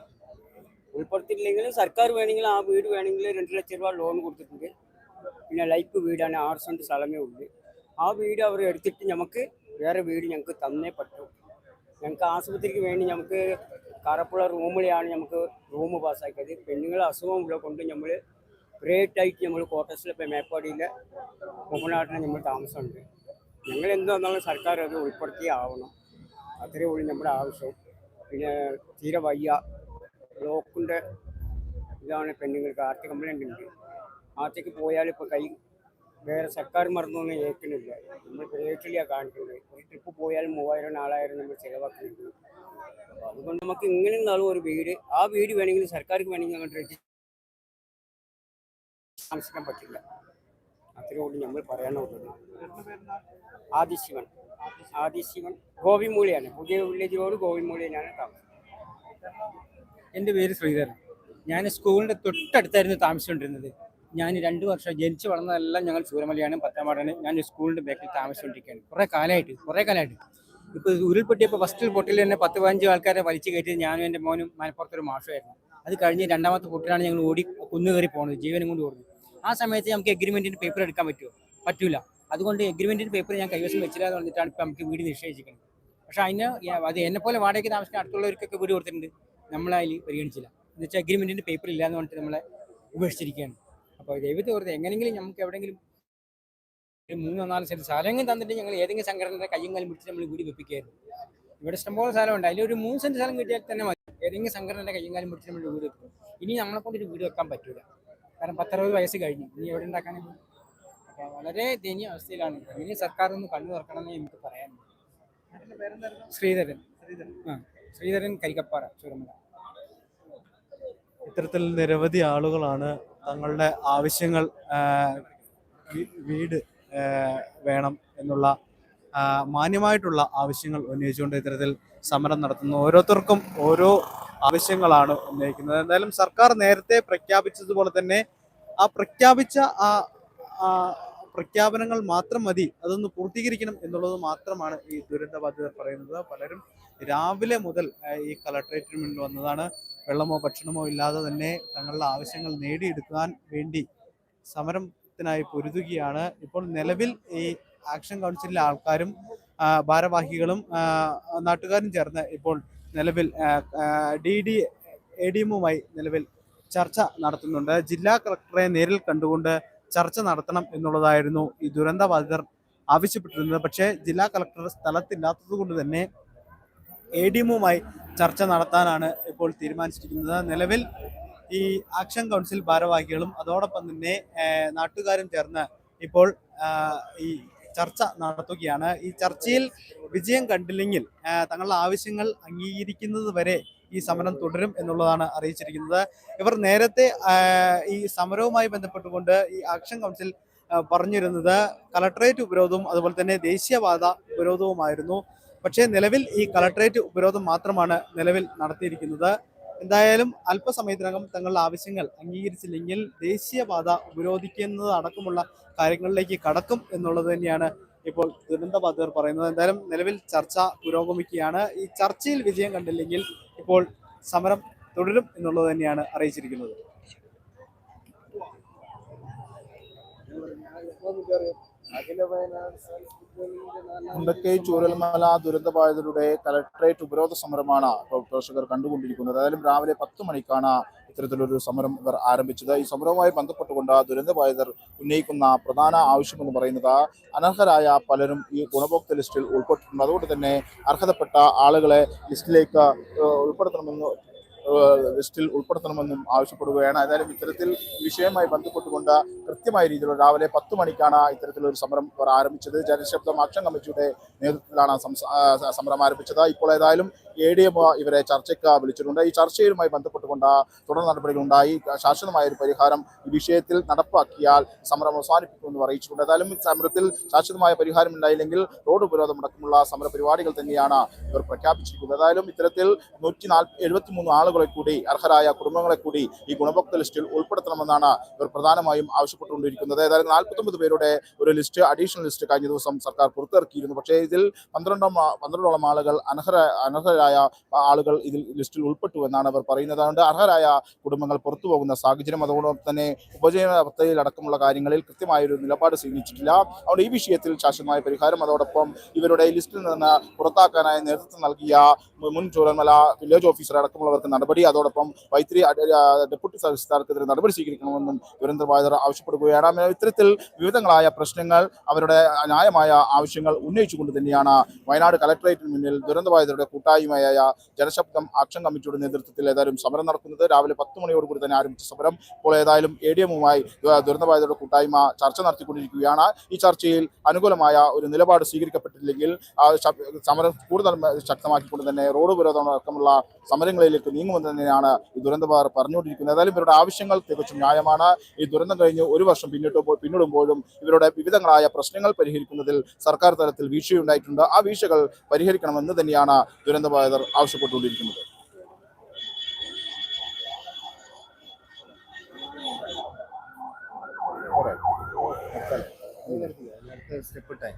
ഉൾപ്പെടുത്തിയില്ലെങ്കിൽ സർക്കാർ വേണമെങ്കിൽ ആ വീട് വേണമെങ്കിൽ രണ്ട് ലക്ഷം രൂപ ലോൺ കൊടുത്തിട്ടുണ്ട്. പിന്നെ ലൈഫ് വീടാണ് ആറ് സെന്റ് സ്ഥലമേ ഉള്ളൂ. ആ വീട് അവർ എടുത്തിട്ട് നമുക്ക് വേറെ വീട് ഞങ്ങൾക്ക് തന്നേ പറ്റും. ഞങ്ങൾക്ക് ആശുപത്രിക്ക് വേണ്ടി നമുക്ക് കാറപ്പുഴ റൂമിലെയാണ് നമുക്ക് റൂം പാസ്സാക്കിയത്. പെണ്ണുങ്ങളെ അസുഖമുള്ള കൊണ്ട് നമ്മൾ പ്രൈവറ്റ് ആയിട്ട് നമ്മൾ ക്വാർട്ടേഴ്സിൽ ഇപ്പോൾ മേപ്പാടിയിലെ മുപ്പനാട്ടിൽ നമ്മൾ താമസമുണ്ട്. ഞങ്ങൾ എന്താണെന്നാലും സർക്കാർ അത് ഉൾപ്പെടുത്തി ആവണം. അത്രയേ ഉള്ളൂ നമ്മുടെ ആവശ്യം. പിന്നെ തീരെ വയ്യ. ബ്ലോക്കിന്റെ ഇതാണ് പെണ്ണുങ്ങൾക്ക് ആർത്തി കംപ്ലൈന്റ് ഉണ്ട്. ആർട്ടിക്ക് പോയാൽ ഇപ്പോൾ കൈ വേറെ സർക്കാർ മറന്നൊന്നും ഏൽക്കുന്നില്ല. നമ്മൾ പ്രൈവറ്റിലാണ് കാണിക്കുന്നത്. ഒരു ട്രിപ്പ് പോയാൽ മൂവായിരം നാലായിരം നമ്മൾ ചിലവാക്കുന്നുണ്ട്. അതുകൊണ്ട് നമുക്ക് ഇങ്ങനെ നിന്നാലും ഒരു വീട് ആ വീട് വേണമെങ്കിൽ സർക്കാർക്ക് വേണമെങ്കിൽ അങ്ങോട്ട് താമസിക്കാൻ പറ്റില്ല. അത്രയോട് നമ്മൾ പറയാനുള്ളത്. ആദിശിവൻ. ആദിശിവൻ ഗോവിമൂളിയാണ്. പുതിയ വില്ലേജ് റോഡ് ഗോപിമൂലയിലാണ് താമസം. എന്റെ പേര് ശ്രീധരൻ. ഞാൻ സ്കൂളിന്റെ തൊട്ടടുത്തായിരുന്നു താമസിച്ചുകൊണ്ടിരുന്നത്. ഞാൻ രണ്ട് വർഷം ജനിച്ചു വളർന്നതെല്ലാം ഞങ്ങൾ സൂരമലയാണ് പത്താമാടാണ്. ഞാൻ സ്കൂളിന്റെ ബാക്കിൽ താമസിച്ചുകൊണ്ടിരിക്കുകയാണ്. കുറേ കാലമായിട്ട് കുറേ കാലമായിട്ട്. ഇപ്പോൾ ഉരുൾപൊട്ടിയപ്പോൾ ഫസ്റ്റിൽ പൊട്ടിൽ തന്നെ പത്ത് പതിനഞ്ച് ആൾക്കാരെ വലിച്ചു കയറ്റി ഞാനും എന്റെ മോനും മലപ്പുറത്തൊരു മാഷമായിരുന്നു. അത് കഴിഞ്ഞ് രണ്ടാമത്തെ പൊട്ടിലാണ് ഞങ്ങൾ ഓടി കുന്നു കയറി പോകുന്നത് ജീവനും കൊണ്ട് ഓടുന്നത്. ആ സമയത്ത് നമുക്ക് എഗ്രിമെന്റിന്റെ പേപ്പർ എടുക്കാൻ പറ്റുമോ? പറ്റൂല. അതുകൊണ്ട് എഗ്രിമെന്റിന്റെ പേപ്പർ ഞാൻ കൈവശം വെച്ചില്ല എന്ന് പറഞ്ഞിട്ടാണ് ഇപ്പം നമുക്ക് വീട് നിശ്ചയിച്ചിരിക്കുന്നത്. പക്ഷേ അതിന് അത് എന്നെ പോലെ വാടകയ്ക്ക് താമസിക്കുന്ന അടുത്തുള്ളവർക്കൊക്കെ വീട് കൊടുത്തിട്ടുണ്ട്. നമ്മളതിൽ പരിഗണിച്ചില്ല. എന്ന് വെച്ചാൽ അഗ്രിമെന്റിന്റെ പേപ്പർ ഇല്ല എന്ന് പറഞ്ഞിട്ട് നമ്മളെ ഉപേക്ഷിച്ചിരിക്കുകയാണ്. അപ്പോൾ ദൈവത്തെ ഓർത്ത് എങ്ങനെങ്കിലും നമുക്ക് എവിടെയെങ്കിലും ഒരു മൂന്നോ നാലോ സെന്റ് സ്ഥലങ്ങൾ തന്നിട്ട് ഞങ്ങൾ ഏതെങ്കിലും സംഘടനയുടെ കയ്യും കാലും പിടിച്ച് നമ്മൾ വീട് വെപ്പിക്കായിരുന്നു ഇവിടെ ഇഷ്ടംപോലെ സ്ഥലമുണ്ട്. അതിലൊരു മൂന്ന് സെന്റ് സ്ഥലം കിട്ടിയാൽ തന്നെ മതി. ഏതെങ്കിലും സംഘടനയുടെ കയ്യും കാലും പിടിച്ച് നമ്മൾ വീട് വെക്കും. ഇനി നമ്മളെ കൊണ്ട് ഒരു വീട് വെക്കാൻ പറ്റൂല. കാരണം പത്തറുപത് വയസ്സ് കഴിഞ്ഞു. ഇനി എവിടെ ഉണ്ടാക്കാനും അപ്പോൾ വളരെ ദയനീയ അവസ്ഥയിലാണ്. ഇനി സർക്കാർ ഒന്ന് കണ്ണു തുറക്കണമെന്ന് എനിക്ക് പറയാനുണ്ട്. ശ്രീധരൻ. ആ ശ്രീധരൻ കരിക്കപ്പാറ ചുരമല. ഇത്തരത്തിൽ നിരവധി ആളുകളാണ് തങ്ങളുടെ ആവശ്യങ്ങൾ വീട് വേണം എന്നുള്ള മാന്യമായിട്ടുള്ള ആവശ്യങ്ങൾ ഉന്നയിച്ചുകൊണ്ട് ഇത്തരത്തിൽ സമരം നടത്തുന്നു. ഓരോരുത്തർക്കും ഓരോ ആവശ്യങ്ങളാണ് ഉന്നയിക്കുന്നത്. എന്തായാലും സർക്കാർ നേരത്തെ പ്രഖ്യാപിച്ചതുപോലെ തന്നെ ആ പ്രഖ്യാപിച്ച ആ പ്രഖ്യാപനങ്ങൾ മാത്രം മതി അതൊന്ന് പൂർത്തീകരിക്കണം എന്നുള്ളത് മാത്രമാണ് ഈ ദുരന്ത ബാധിതർ പറയുന്നത്. പലരും രാവിലെ മുതൽ ഈ കളക്ട്രേറ്റിന് മുന്നിൽ വന്നതാണ്. വെള്ളമോ ഭക്ഷണമോ ഇല്ലാതെ തന്നെ തങ്ങളുടെ ആവശ്യങ്ങൾ നേടിയെടുക്കാൻ വേണ്ടി സമരത്തിനായി പൊരുതുകയാണ്. ഇപ്പോൾ നിലവിൽ ഈ ആക്ഷൻ കൗൺസിലിലെ ആൾക്കാരും ഭാരവാഹികളും നാട്ടുകാരും ചേർന്ന് ഇപ്പോൾ നിലവിൽ ഡി ഡി എ ഡി എമ്മുമായി നിലവിൽ ചർച്ച നടത്തുന്നുണ്ട്. ജില്ലാ കളക്ടറെ നേരിൽ കണ്ടുകൊണ്ട് ചർച്ച നടത്തണം എന്നുള്ളതായിരുന്നു ഈ ദുരന്ത ബാധിതർ ആവശ്യപ്പെട്ടിരുന്നത്. പക്ഷേ ജില്ലാ കളക്ടർ സ്ഥലത്തില്ലാത്തത് കൊണ്ട് തന്നെ എ ഡി എമ്മുമായി ചർച്ച നടത്താനാണ് ഇപ്പോൾ തീരുമാനിച്ചിരിക്കുന്നത്. നിലവിൽ ഈ ആക്ഷൻ കൗൺസിൽ ഭാരവാഹികളും അതോടൊപ്പം തന്നെ നാട്ടുകാരും ചേർന്ന് ഇപ്പോൾ ഈ ചർച്ച നടത്തുകയാണ്. ഈ ചർച്ചയിൽ വിജയം കണ്ടില്ലെങ്കിൽ തങ്ങളുടെ ആവശ്യങ്ങൾ അംഗീകരിക്കുന്നത് വരെ ഈ സമരം തുടരും എന്നുള്ളതാണ് അറിയിച്ചിരിക്കുന്നത്. ഇവർ നേരത്തെ ഈ സമരവുമായി ബന്ധപ്പെട്ടുകൊണ്ട് ഈ ആക്ഷൻ കൗൺസിൽ പറഞ്ഞിരുന്നത് കളക്ടറേറ്റ് ഉപരോധവും അതുപോലെ തന്നെ ദേശീയപാത ഉപരോധവുമായിരുന്നു. പക്ഷേ നിലവിൽ ഈ കളക്ടറേറ്റ് ഉപരോധം മാത്രമാണ് നിലവിൽ നടത്തിയിരിക്കുന്നത്. എന്തായാലും അല്പസമയത്തിനകം തങ്ങളുടെ ആവശ്യങ്ങൾ അംഗീകരിച്ചില്ലെങ്കിൽ ദേശീയപാത ഉപരോധിക്കുന്നത് അടക്കമുള്ള കാര്യങ്ങളിലേക്ക് കടക്കും എന്നുള്ളത് തന്നെയാണ് ഇപ്പോൾ ദുരന്ത ബാധിതർ പറയുന്നത്. എന്തായാലും നിലവിൽ ചർച്ച പുരോഗമിക്കുകയാണ്. ഈ ചർച്ചയിൽ വിജയം കണ്ടില്ലെങ്കിൽ ഇപ്പോൾ സമരം തുടരും എന്നുള്ളത് തന്നെയാണ് അറിയിച്ചിരിക്കുന്നത്. മുണ്ടക്കൈ ചൂരൽമല ദുരന്തബാധിതരുടെ കലക്ടറേറ്റ് ഉപരോധ സമരമാണ് പ്രവർത്തകർ കണ്ടുകൊണ്ടിരിക്കുന്നത്. ഏതായാലും രാവിലെ പത്ത് മണിക്കാണ് ഇത്തരത്തിലൊരു സമരം ഇവർ ആരംഭിച്ചത്. ഈ സമരവുമായി ബന്ധപ്പെട്ടുകൊണ്ട് ദുരന്തബാധിതർ ഉന്നയിക്കുന്ന പ്രധാന ആവശ്യം എന്ന് പറയുന്നത് അനർഹരായ പലരും ഈ ഗുണഭോക്തൃ ലിസ്റ്റിൽ ഉൾപ്പെട്ടിട്ടുണ്ട്. അതുകൊണ്ട് തന്നെ അർഹതപ്പെട്ട ആളുകളെ ലിസ്റ്റിലേക്ക് ഉൾപ്പെടുത്തണമെന്ന് ലിസ്റ്റിൽ ഉൾപ്പെടുത്തണമെന്നും ആവശ്യപ്പെടുകയാണ്. ഏതായാലും ഇത്തരത്തിൽ വിഷയവുമായി ബന്ധപ്പെട്ടുകൊണ്ട് കൃത്യമായ രീതിയിൽ രാവിലെ പത്ത് മണിക്കാണ് ഇത്തരത്തിലൊരു സമരം ഇവർ ആരംഭിച്ചത്. ജനശബ്ദം ആക്ഷൻ കമ്മിറ്റിയുടെ നേതൃത്വത്തിലാണ് സമരം ആരംഭിച്ചത്. ഇപ്പോൾ ഏതായാലും എ ഡി എം ഇവരെ ചർച്ചയ്ക്ക് വിളിച്ചിട്ടുണ്ട്. ഈ ചർച്ചയുമായി ബന്ധപ്പെട്ടുകൊണ്ട് തുടർ നടപടികളുണ്ടായി. ശാശ്വതമായ ഒരു പരിഹാരം ഈ വിഷയത്തിൽ നടപ്പാക്കിയാൽ സമരം അവസാനിപ്പിക്കുമെന്ന് അറിയിച്ചിട്ടുണ്ട്. ഏതായാലും സമരത്തിൽ ശാശ്വതമായ പരിഹാരം ഉണ്ടായില്ലെങ്കിൽ റോഡ് ഉപരോധം അടക്കമുള്ള സമര പരിപാടികൾ തന്നെയാണ് ഇവർ പ്രഖ്യാപിച്ചിരിക്കുന്നത്. ഏതായാലും ഇത്തരത്തിൽ നൂറ്റി നാല് എഴുപത്തി മൂന്ന് എഴുപത്തിമൂന്ന് ആളുകളെ കൂടി അർഹരായ കുടുംബങ്ങളെ കൂടി ഈ ഗുണഭോക്തൃ ലിസ്റ്റിൽ ഉൾപ്പെടുത്തണമെന്നാണ് ഇവർ പ്രധാനമായും ആവശ്യപ്പെട്ടുകൊണ്ടിരിക്കുന്നത്. ഏതായാലും നാൽപ്പത്തൊമ്പത് പേരുടെ ഒരു ലിസ്റ്റ് അഡീഷണൽ ലിസ്റ്റ് കഴിഞ്ഞ ദിവസം സർക്കാർ പുറത്തിറക്കിയിരുന്നു. പക്ഷേ ഇതിൽ പന്ത്രണ്ടോളം പന്ത്രണ്ടോളം ആളുകൾ അനർഹര അനർഹരായ ആളുകൾ ഇതിൽ ലിസ്റ്റിൽ ഉൾപ്പെട്ടു എന്നാണ് അവർ പറയുന്നത്. അതുകൊണ്ട് അർഹരായ കുടുംബങ്ങൾ പുറത്തു പോകുന്ന സാഹചര്യം അതോടൊപ്പം തന്നെ ഉപജീവന പദ്ധതിയിൽ അടക്കമുള്ള കാര്യങ്ങളിൽ കൃത്യമായൊരു നിലപാട് സ്വീകരിച്ചിട്ടില്ല. അതുകൊണ്ട് ഈ വിഷയത്തിൽ ശാശ്വതമായ പരിഹാരം അതോടൊപ്പം ഇവരുടെ ലിസ്റ്റിൽ നിന്ന് പുറത്താക്കാനായി നേതൃത്വം നൽകിയ മുൻ ചൂരന്മല വില്ലേജ് ഓഫീസർ അടക്കമുള്ളവർക്ക് നടപടി അതോടൊപ്പം വൈത്തിരി ഡെപ്യൂട്ടി തഹസിൽദാർക്കെതിരെ നടപടി സ്വീകരിക്കണമെന്നും ദുരന്തബാധിതർ ആവശ്യപ്പെടുകയാണ്. അങ്ങനെ ഇത്തരത്തിൽ വിവിധങ്ങളായ പ്രശ്നങ്ങൾ അവരുടെ ന്യായമായ ആവശ്യങ്ങൾ ഉന്നയിച്ചുകൊണ്ട് തന്നെയാണ് വയനാട് കലക്ടറേറ്റിന് മുന്നിൽ ദുരന്തബാധിതരുടെ കൂട്ടായ്മയായ ജനശബ്ദം ആക്ഷൻ കമ്മിറ്റിയുടെ നേതൃത്വത്തിൽ ഏതായാലും സമരം നടക്കുന്നത്. രാവിലെ പത്ത് മണിയോടുകൂടി തന്നെ ആരംഭിച്ച സമരം. ഇപ്പോൾ ഏതായാലും എ ഡി എമ്മുമായി ദുരന്തബാധിതരുടെ കൂട്ടായ്മ ചർച്ച നടത്തിക്കൊണ്ടിരിക്കുകയാണ്. ഈ ചർച്ചയിൽ അനുകൂലമായ ഒരു നിലപാട് സ്വീകരിക്കപ്പെട്ടില്ലെങ്കിൽ സമരം കൂടുതൽ ശക്തമാക്കിക്കൊണ്ട് തന്നെ റോഡ് വിരോധം അടക്കമുള്ള സമരങ്ങളിലേക്ക് നീങ്ങുമെന്ന് തന്നെയാണ് ഈ ദുരന്തബാധർ പറഞ്ഞുകൊണ്ടിരിക്കുന്നത്. ഏതായാലും ഇവരുടെ ആവശ്യങ്ങൾ തികച്ചും ന്യായമാണ്. ഈ ദുരന്തം കഴിഞ്ഞ് ഒരു വർഷം പിന്നിട്ടു പിന്നിടുമ്പോഴും ഇവരുടെ വിവിധങ്ങളായ പ്രശ്നങ്ങൾ പരിഹരിക്കുന്നതിൽ സർക്കാർ തലത്തിൽ വീഴ്ചയുണ്ടായിട്ടുണ്ട്. ആ വീഴ്ചകൾ പരിഹരിക്കണമെന്ന് തന്നെയാണ് ദുരന്തബാധിതർ ആവശ്യപ്പെട്ടുകൊണ്ടിരിക്കുന്നത്. സ്റ്റെപ്പ് ഇട്ടേ